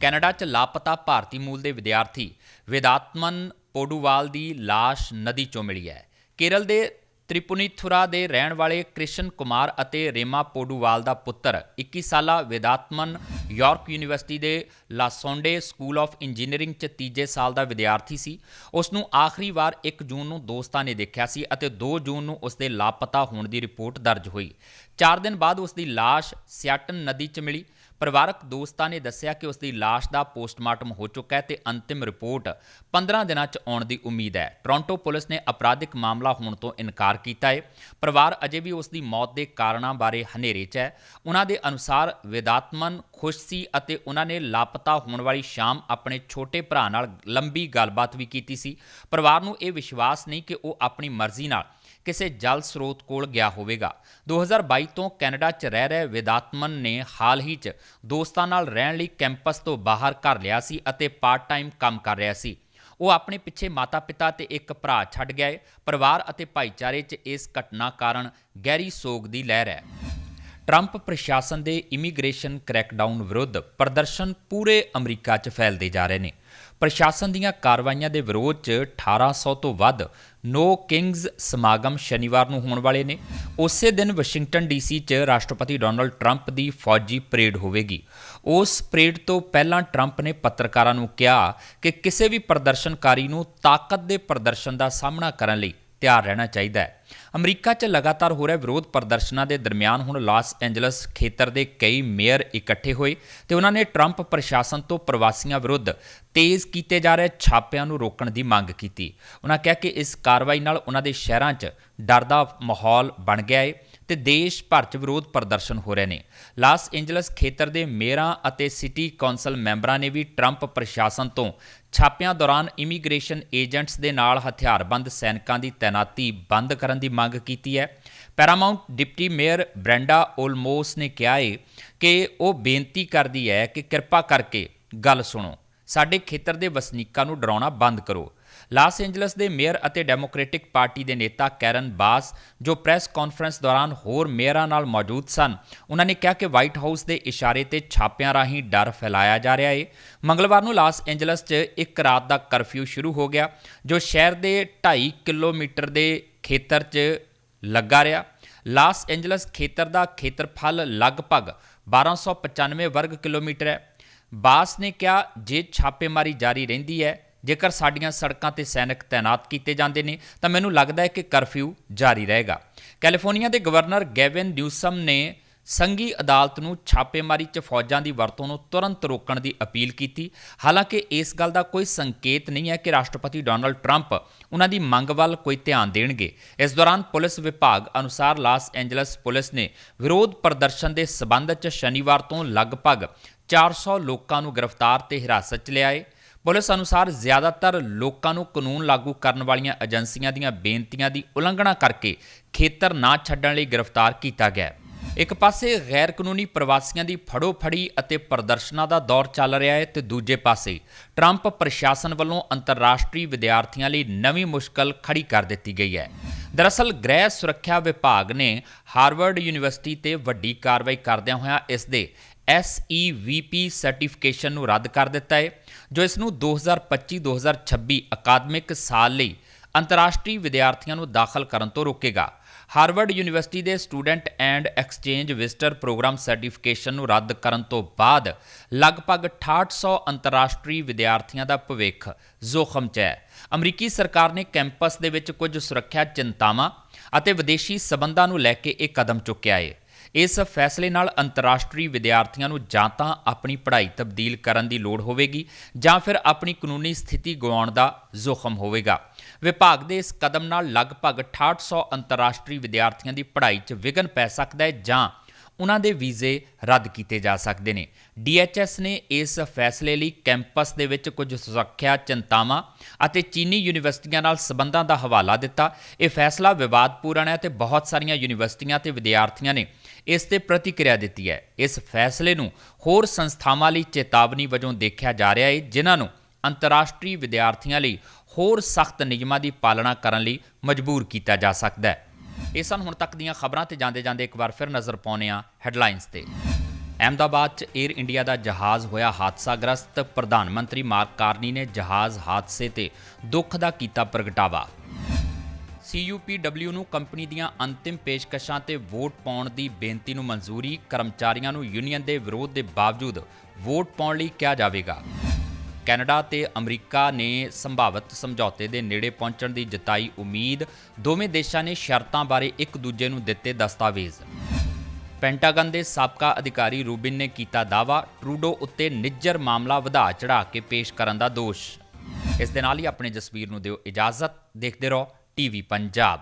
[SPEAKER 1] ਕੈਨੇਡਾ 'ਚ ਲਾਪਤਾ ਭਾਰਤੀ ਮੂਲ ਦੇ ਵਿਦਿਆਰਥੀ ਵਿਦਾਤਮਨ ਪੋਡੂਵਾਲ ਦੀ ਲਾਸ਼ ਨਦੀ 'ਚੋਂ ਮਿਲੀ ਹੈ। ਕੇਰਲ ਦੇ ਤ੍ਰਿਪੁਨੀਥੁਰਾ ਦੇ ਰਹਿਣ ਵਾਲੇ ਕ੍ਰਿਸ਼ਨ ਕੁਮਾਰ ਅਤੇ ਰੇਮਾ ਪੋਡੂਵਾਲ ਦਾ ਪੁੱਤਰ 21 ਸਾਲਾ ਵਿਦਾਤਮਨ ਯਾਰਕ ਯੂਨੀਵਰਸਿਟੀ ਦੇ ਲਾਸੋਂਡੇ ਸਕੂਲ ਆਫ ਇੰਜੀਨੀਅਰਿੰਗ 'ਚ ਤੀਜੇ ਸਾਲ ਦਾ ਵਿਦਿਆਰਥੀ ਸੀ। ਉਸ ਨੂੰ ਆਖਰੀ ਵਾਰ 1 ਜੂਨ ਨੂੰ ਦੋਸਤਾਂ ਨੇ ਦੇਖਿਆ ਸੀ ਅਤੇ 2 ਜੂਨ ਨੂੰ ਉਸ ਦੇ ਲਾਪਤਾ ਹੋਣ ਦੀ ਰਿਪੋਰਟ ਦਰਜ ਹੋਈ। 4 ਦਿਨ ਬਾਅਦ ਉਸ ਦੀ ਲਾਸ਼ ਸਿਆਟਨ ਨਦੀ 'ਚ ਮਿਲੀ। ਪਰਿਵਾਰਕ ਦੋਸਤਾਂ ਨੇ ਦੱਸਿਆ ਕਿ ਉਸ ਦੀ ਲਾਸ਼ ਦਾ ਪੋਸਟਮਾਰਟਮ ਹੋ ਚੁੱਕਾ ਹੈ ਤੇ ਅੰਤਿਮ ਰਿਪੋਰਟ 15 ਦਿਨਾਂ 'ਚ ਆਉਣ ਦੀ ਉਮੀਦ ਹੈ। ਟੋਰਾਂਟੋ ਪੁਲਿਸ ਨੇ ਅਪਰਾਧਿਕ ਮਾਮਲਾ ਹੋਣ ਤੋਂ ਇਨਕਾਰ ਕੀਤਾ ਹੈ। ਪਰਿਵਾਰ ਅਜੇ ਵੀ ਉਸ ਦੀ ਮੌਤ ਦੇ ਕਾਰਨਾਂ ਬਾਰੇ ਹਨੇਰੇ 'ਚ ਹੈ। ਉਹਨਾਂ ਦੇ ਅਨੁਸਾਰ ਵਿਦਾਤਮਨ ਖੁਸ਼ ਸੀ ਅਤੇ ਉਹਨਾਂ ਨੇ ਲਾਪਤਾ ਹੋਣ ਵਾਲੀ ਸ਼ਾਮ ਆਪਣੇ ਛੋਟੇ ਭਰਾ ਨਾਲ ਲੰਬੀ ਗੱਲਬਾਤ ਵੀ ਕੀਤੀ ਸੀ। ਪਰਿਵਾਰ ਨੂੰ ਇਹ ਵਿਸ਼ਵਾਸ ਨਹੀਂ ਕਿ ਉਹ ਆਪਣੀ ਮਰਜ਼ੀ ਨਾਲ ਕਿਸੇ ਜਲ ਸਰੋਤ ਕੋਲ ਗਿਆ ਹੋਵੇਗਾ। 2022 ਤੋਂ ਕੈਨੇਡਾ 'ਚ ਰਹਿ ਰਹੇ ਵਿਦਾਤਮਨ ਨੇ ਹਾਲ ਹੀ 'ਚ ਦੋਸਤਾਂ ਨਾਲ ਰਹਿਣ ਲਈ ਕੈਂਪਸ ਤੋਂ ਬਾਹਰ ਘਰ ਲਿਆ ਸੀ ਅਤੇ ਪਾਰਟ ਟਾਈਮ ਕੰਮ ਕਰ ਰਿਹਾ ਸੀ। ਉਹ ਆਪਣੇ ਪਿੱਛੇ ਮਾਤਾ-ਪਿਤਾ ਤੇ ਇੱਕ ਭਰਾ ਛੱਡ ਗਿਆ ਹੈ ਪਰਿਵਾਰ ਅਤੇ ਭਾਈਚਾਰੇ 'ਚ ਇਸ ਘਟਨਾ ਕਾਰਨ ਗਹਿਰੀ ਸੋਗ ਦੀ ਲਹਿਰ ਹੈ। ਟਰੰਪ ਪ੍ਰਸ਼ਾਸਨ ਦੇ ਇਮੀਗ੍ਰੇਸ਼ਨ ਕ੍ਰੈਕਡਾਊਨ ਵਿਰੁੱਧ ਪ੍ਰਦਰਸ਼ਨ ਪੂਰੇ ਅਮਰੀਕਾ 'ਚ ਫੈਲਦੇ ਜਾ ਰਹੇ ਨੇ। ਪ੍ਰਸ਼ਾਸਨ ਦੀਆਂ ਕਾਰਵਾਈਆਂ ਦੇ ਵਿਰੋਧ 'ਚ 1800 ਤੋਂ ਵੱਧ ਨੋ ਕਿੰਗਸ ਸਮਾਗਮ ਸ਼ਨੀਵਾਰ ਨੂੰ ਹੋਣ ਵਾਲੇ ਨੇ। ਉਸੇ ਦਿਨ ਵਾਸ਼ਿੰਗਟਨ ਡੀਸੀ 'ਚ ਰਾਸ਼ਟਰਪਤੀ ਡੋਨਲਡ ਟਰੰਪ ਦੀ ਫੌਜੀ ਪਰੇਡ ਹੋਵੇਗੀ। ਉਸ ਪਰੇਡ ਤੋਂ ਪਹਿਲਾਂ ਟਰੰਪ ਨੇ ਪੱਤਰਕਾਰਾਂ ਨੂੰ ਕਿਹਾ ਕਿ ਕਿਸੇ ਵੀ ਪ੍ਰਦਰਸ਼ਨਕਾਰੀ ਨੂੰ ਤਾਕਤ ਦੇ ਪ੍ਰਦਰਸ਼ਨ ਦਾ ਸਾਹਮਣਾ ਕਰਨ ਲਈ ਤਿਆਰ ਰਹਿਣਾ ਚਾਹੀਦਾ ਹੈ। ਅਮਰੀਕਾ 'ਚ ਲਗਾਤਾਰ ਹੋ ਰਹੇ ਵਿਰੋਧ ਪ੍ਰਦਰਸ਼ਨਾਂ ਦੇ ਦਰਮਿਆਨ ਹੁਣ ਲਾਸ ਐਂਜਲਸ ਖੇਤਰ ਦੇ ਕਈ ਮੇਅਰ ਇਕੱਠੇ ਹੋਏ ਤੇ ਉਹਨਾਂ ਨੇ ਟਰੰਪ ਪ੍ਰਸ਼ਾਸਨ ਤੋਂ ਪ੍ਰਵਾਸੀਆਂ ਵਿਰੁੱਧ ਤੇਜ਼ ਕੀਤੇ ਜਾ ਰਹੇ ਛਾਪਿਆਂ ਨੂੰ ਰੋਕਣ ਦੀ ਮੰਗ ਕੀਤੀ। ਉਹਨਾਂ ਕਿਹਾ ਕਿ ਇਸ ਕਾਰਵਾਈ ਨਾਲ ਉਹਨਾਂ ਦੇ ਸ਼ਹਿਰਾਂ 'ਚ ਡਰ ਦਾ ਮਾਹੌਲ ਬਣ ਗਿਆ ਹੈ ਤੇ ਦੇਸ਼ ਭਰ 'ਚ ਵਿਰੋਧ ਪ੍ਰਦਰਸ਼ਨ ਹੋ ਰਹੇ ਨੇ। ਲਾਸ ਐਂਜਲਸ ਖੇਤਰ ਦੇ ਮੇਅਰਾਂ ਅਤੇ ਸਿਟੀ ਕੌਂਸਲ ਮੈਂਬਰਾਂ ਨੇ ਵੀ ਟਰੰਪ ਪ੍ਰਸ਼ਾਸਨ ਤੋਂ ਛਾਪਿਆਂ ਦੌਰਾਨ ਇਮੀਗ੍ਰੇਸ਼ਨ ਏਜੰਟਸ ਦੇ ਨਾਲ ਹਥਿਆਰਬੰਦ ਸੈਨਿਕਾਂ ਦੀ ਤਾਇਨਾਤੀ ਬੰਦ ਕਰਨ ਦੀ ਮੰਗ ਕੀਤੀ ਹੈ। Paramount deputy mayor Brenda Olmos ਨੇ ਕਿਹਾ ਹੈ ਕਿ ਉਹ ਬੇਨਤੀ ਕਰਦੀ ਹੈ ਕਿ ਕਿਰਪਾ ਕਰਕੇ ਗੱਲ ਸੁਣੋ। ਸਾਡੇ ਖੇਤਰ ਦੇ ਵਸਨੀਕਾਂ ਨੂੰ ਡਰਾਉਣਾ ਬੰਦ ਕਰੋ। ਲਾਸ ਐਂਜਲਸ ਦੇ ਮੇਅਰ ਅਤੇ ਡੈਮੋਕ੍ਰੈਟਿਕ ਪਾਰਟੀ ਦੇ ਨੇਤਾ ਕੈਰਨ ਬਾਸ, ਜੋ ਪ੍ਰੈਸ ਕਾਨਫਰੰਸ ਦੌਰਾਨ ਹੋਰ ਮੇਅਰਾਂ ਨਾਲ ਮੌਜੂਦ ਸਨ, ਉਹਨਾਂ ਨੇ ਕਿਹਾ ਕਿ ਵਾਈਟ ਹਾਊਸ ਦੇ ਇਸ਼ਾਰੇ ਤੇ ਛਾਪਿਆਂ ਰਾਹੀਂ ਡਰ ਫੈਲਾਇਆ ਜਾ ਰਿਹਾ ਹੈ ਮੰਗਲਵਾਰ ਨੂੰ ਲਾਸ ਐਂਜਲਸ 'ਚ ਇੱਕ ਰਾਤ ਦਾ ਕਰਫਿਊ ਸ਼ੁਰੂ ਹੋ ਗਿਆ, ਜੋ ਸ਼ਹਿਰ ਦੇ 2.5 ਕਿਲੋਮੀਟਰ ਦੇ ਖੇਤਰ 'ਚ ਲੱਗਾ ਰਿਹਾ। ਲਾਸ ਐਂਜਲਸ ਖੇਤਰ ਦਾ ਖੇਤਰਫਲ ਲਗਭਗ 1295 ਵਰਗ ਕਿਲੋਮੀਟਰ ਹੈ। ਬਾਸ ਨੇ ਕਿਹਾ, ਜੇ ਛਾਪੇਮਾਰੀ ਜਾਰੀ ਰਹਿੰਦੀ ਹੈ ਜੇਕਰ ਸਾਡੀਆਂ ਸੜਕਾਂ ਤੇ ਸੈਨਿਕ ਤਾਇਨਾਤ ਕੀਤੇ ਜਾਂਦੇ ਨੇ, ਤਾਂ ਮੈਨੂੰ ਲੱਗਦਾ ਹੈ ਕਿ ਕਰਫਿਊ ਜਾਰੀ ਰਹੇਗਾ। ਕੈਲੀਫੋਰਨੀਆ ਦੇ ਗਵਰਨਰ ਗੈਵਿਨ ਨਿਊਸਮ ਨੇ ਸੰਘੀ ਅਦਾਲਤ ਨੂੰ ਛਾਪੇਮਾਰੀ 'ਚ ਫੌਜਾਂ ਦੀ ਵਰਤੋਂ ਨੂੰ ਤੁਰੰਤ ਰੋਕਣ ਦੀ ਅਪੀਲ ਕੀਤੀ। ਹਾਲਾਂਕਿ ਇਸ ਗੱਲ ਦਾ ਕੋਈ ਸੰਕੇਤ ਨਹੀਂ ਹੈ ਕਿ ਰਾਸ਼ਟਰਪਤੀ ਡੋਨਲਡ ਟਰੰਪ ਉਹਨਾਂ ਦੀ ਮੰਗ ਵੱਲ ਕੋਈ ਧਿਆਨ ਦੇਣਗੇ। ਇਸ ਦੌਰਾਨ ਪੁਲਿਸ ਵਿਭਾਗ ਅਨੁਸਾਰ ਲਾਸ ਐਂਜਲਸ ਪੁਲਿਸ ਨੇ ਵਿਰੋਧ ਪ੍ਰਦਰਸ਼ਨ ਦੇ ਸਬੰਧ 'ਚ ਸ਼ਨੀਵਾਰ ਤੋਂ ਲਗਭਗ 400 ਲੋਕਾਂ ਨੂੰ ਗ੍ਰਿਫਤਾਰ ਤੇ ਹਿਰਾਸਤ 'ਚ ਲਿਆ ਹੈ ਪੁਲਿਸ ਅਨੁਸਾਰ ਜ਼ਿਆਦਾਤਰ ਲੋਕਾਂ ਨੂੰ ਕਾਨੂੰਨ ਲਾਗੂ ਕਰਨ ਵਾਲੀਆਂ ਏਜੰਸੀਆਂ ਦੀਆਂ ਬੇਨਤੀਆਂ ਦੀ ਉਲੰਘਣਾ ਕਰਕੇ ਖੇਤਰ ਨਾ ਛੱਡਣ ਲਈ ਗ੍ਰਿਫਤਾਰ ਕੀਤਾ ਗਿਆ ਇੱਕ ਪਾਸੇ ਗੈਰ ਕਾਨੂੰਨੀ ਪ੍ਰਵਾਸੀਆਂ ਦੀ ਫੜੋ ਫੜੀ ਅਤੇ ਪ੍ਰਦਰਸ਼ਨਾਂ ਦਾ ਦੌਰ ਚੱਲ ਰਿਹਾ ਹੈ ਤੇ ਦੂਜੇ ਪਾਸੇ ਟਰੰਪ ਪ੍ਰਸ਼ਾਸਨ ਵੱਲੋਂ ਅੰਤਰਰਾਸ਼ਟਰੀ ਵਿਦਿਆਰਥੀਆਂ ਲਈ ਨਵੀਂ ਮੁਸ਼ਕਲ ਖੜੀ ਕਰ ਦਿੱਤੀ ਗਈ ਹੈ। ਦਰਅਸਲ ਗ੍ਰਹਿ ਸੁਰੱਖਿਆ ਵਿਭਾਗ ਨੇ ਹਾਰਵਰਡ ਯੂਨੀਵਰਸਿਟੀ ਤੇ ਵੱਡੀ ਕਾਰਵਾਈ ਕਰਦਿਆਂ ਹੋਇਆਂ ਇਸ ਦੇ SEVP ਸਰਟੀਫਿਕੇਸ਼ਨ ਨੂੰ ਰੱਦ ਕਰ ਦਿੱਤਾ ਹੈ। ਜੋ ਇਸ ਨੂੰ 2025-2026 ਅਕਾਦਮਿਕ ਸਾਲ ਲਈ ਅੰਤਰਰਾਸ਼ਟਰੀ ਵਿਦਿਆਰਥੀਆਂ ਨੂੰ ਦਾਖਲ ਕਰਨ ਤੋਂ ਰੋਕੇਗਾ। ਹਾਰਵਰਡ ਯੂਨੀਵਰਸਿਟੀ ਦੇ student and exchange visitor program certification ਨੂੰ ਰੱਦ ਕਰਨ ਤੋਂ ਬਾਅਦ ਲਗਭਗ 6800 ਅੰਤਰਰਾਸ਼ਟਰੀ ਵਿਦਿਆਰਥੀਆਂ ਦਾ ਭਵਿੱਖ ਜ਼ੋਖਮ 'ਚ ਹੈ। ਅਮਰੀਕੀ ਸਰਕਾਰ ਨੇ ਕੈਂਪਸ ਦੇ ਵਿੱਚ ਕੁਝ ਸੁਰੱਖਿਆ ਚਿੰਤਾਵਾਂ ਅਤੇ ਵਿਦੇਸ਼ੀ ਸਬੰਧਾਂ ਨੂੰ ਲੈ ਕੇ ਇਹ ਕਦਮ ਚੁੱਕਿਆ ਹੈ ਇਸ ਫੈਸਲੇ ਨਾਲ ਅੰਤਰਰਾਸ਼ਟਰੀ ਵਿਦਿਆਰਥੀਆਂ ਨੂੰ ਜਾਂ ਤਾਂ ਆਪਣੀ ਪੜ੍ਹਾਈ ਤਬਦੀਲ ਕਰਨ ਦੀ ਲੋੜ ਹੋਵੇਗੀ ਜਾਂ ਫਿਰ ਆਪਣੀ ਕਾਨੂੰਨੀ ਸਥਿਤੀ ਗਵਾਉਣ ਦਾ ਜ਼ੋਖਮ ਹੋਵੇਗਾ। ਵਿਭਾਗ ਦੇ ਇਸ ਕਦਮ ਨਾਲ ਲਗਭਗ 6800 ਅੰਤਰਰਾਸ਼ਟਰੀ ਵਿਦਿਆਰਥੀਆਂ ਦੀ ਪੜ੍ਹਾਈ 'ਚ ਵਿਘਨ ਪੈ ਸਕਦਾ ਹੈ ਜਾਂ ਉਹਨਾਂ ਦੇ ਵੀਜ਼ੇ ਰੱਦ ਕੀਤੇ ਜਾ ਸਕਦੇ ਨੇ। DHS ਨੇ ਇਸ ਫੈਸਲੇ ਲਈ ਕੈਂਪਸ ਦੇ ਵਿੱਚ ਕੁਝ ਸੁਰੱਖਿਆ ਚਿੰਤਾਵਾਂ ਅਤੇ ਚੀਨੀ ਯੂਨੀਵਰਸਿਟੀਆਂ ਨਾਲ ਸਬੰਧਾਂ ਦਾ ਹਵਾਲਾ ਦਿੱਤਾ। ਇਹ ਫੈਸਲਾ ਵਿਵਾਦਪੂਰਨ ਹੈ ਤੇ ਬਹੁਤ ਸਾਰੀਆਂ ਯੂਨੀਵਰਸਿਟੀਆਂ ਤੇ ਵਿਦਿਆਰਥੀਆਂ ਨੇ ਇਸ ਤੇ ਪ੍ਰਤੀਕਿਰਿਆ ਦਿੱਤੀ ਹੈ। ਇਸ ਫੈਸਲੇ ਨੂੰ ਹੋਰ ਸੰਸਥਾਵਾਂ ਲਈ ਚੇਤਾਵਨੀ ਵਜੋਂ ਦੇਖਿਆ ਜਾ ਰਿਹਾ ਹੈ ਜਿਨ੍ਹਾਂ ਨੂੰ ਅੰਤਰਰਾਸ਼ਟਰੀ ਵਿਦਿਆਰਥੀਆਂ ਲਈ ਹੋਰ ਸਖਤ ਨਿਯਮਾਂ ਦੀ ਪਾਲਣਾ ਕਰਨ ਲਈ ਮਜਬੂਰ ਕੀਤਾ ਜਾ ਸਕਦਾ ਹੈ। ਇਹ ਸਨ ਹੁਣ ਤੱਕ ਦੀਆਂ ਖਬਰਾਂ ਤੇ ਜਾਂਦੇ ਜਾਂਦੇ ਇੱਕ ਵਾਰ ਫਿਰ ਨਜ਼ਰ ਪਾਉਂਦੇ ਹਾਂ ਹੈਡਲਾਈਨਸ ਤੇ। ਅਹਿਮਦਾਬਾਦ 'ਚ 에ਅਰ ਇੰਡੀਆ ਦਾ ਜਹਾਜ਼ ਹੋਇਆ ਹਾਦਸਾਗ੍ਰਸਤ। ਪ੍ਰਧਾਨ ਮੰਤਰੀ ਮਾਰਕ ਕਾਰਨੀ ਨੇ ਜਹਾਜ਼ ਹਾਦਸੇ ਤੇ ਦੁੱਖ ਦਾ ਕੀਤਾ ਪ੍ਰਗਟਾਵਾ। CUPW ਨੂੰ ਕੰਪਨੀ ਦੀਆਂ ਅੰਤਿਮ ਪੇਸ਼ਕਸ਼ਾਂ ਤੇ ਵੋਟ ਪਾਉਣ ਦੀ ਬੇਨਤੀ ਨੂੰ ਮਨਜ਼ੂਰੀ ਕਰਮਚਾਰੀਆਂ ਨੂੰ ਯੂਨੀਅਨ ਦੇ ਵਿਰੋਧ ਦੇ ਬਾਵਜੂਦ ਵੋਟ ਪਾਉਣ ਲਈ ਕਿਹਾ ਜਾਵੇਗਾ। ਕੈਨੇਡਾ ਤੇ ਅਮਰੀਕਾ ਨੇ ਸੰਭਾਵਿਤ ਸਮਝੌਤੇ ਦੇ ਨੇੜੇ ਪਹੁੰਚਣ ਦੀ ਜਤਾਈ ਉਮੀਦ। ਦੋਵੇਂ ਦੇਸ਼ਾਂ ਨੇ ਸ਼ਰਤਾਂ ਬਾਰੇ ਇੱਕ ਦੂਜੇ ਨੂੰ ਦਿੱਤੇ ਦਸਤਾਵੇਜ਼। ਪੈਂਟਾਗਨ ਦੇ ਸਾਬਕਾ ਅਧਿਕਾਰੀ ਰੂਬਿਨ ਨੇ ਕੀਤਾ ਦਾਵਾ ਟਰੂਡੋ ਉੱਤੇ ਨਿੱਜਰ ਮਾਮਲਾ ਵਧਾ ਚੜਾ ਕੇ ਪੇਸ਼ ਕਰਨ ਦਾ ਦੋਸ਼। ਇਸ ਦੇ ਨਾਲ ਹੀ ਆਪਣੇ ਜਸਵੀਰ ਨੂੰ ਦਿਓ ਇਜਾਜ਼ਤ, ਦੇਖਦੇ ਰਹੋ। ਟੀਵੀ ਪੰਜਾਬ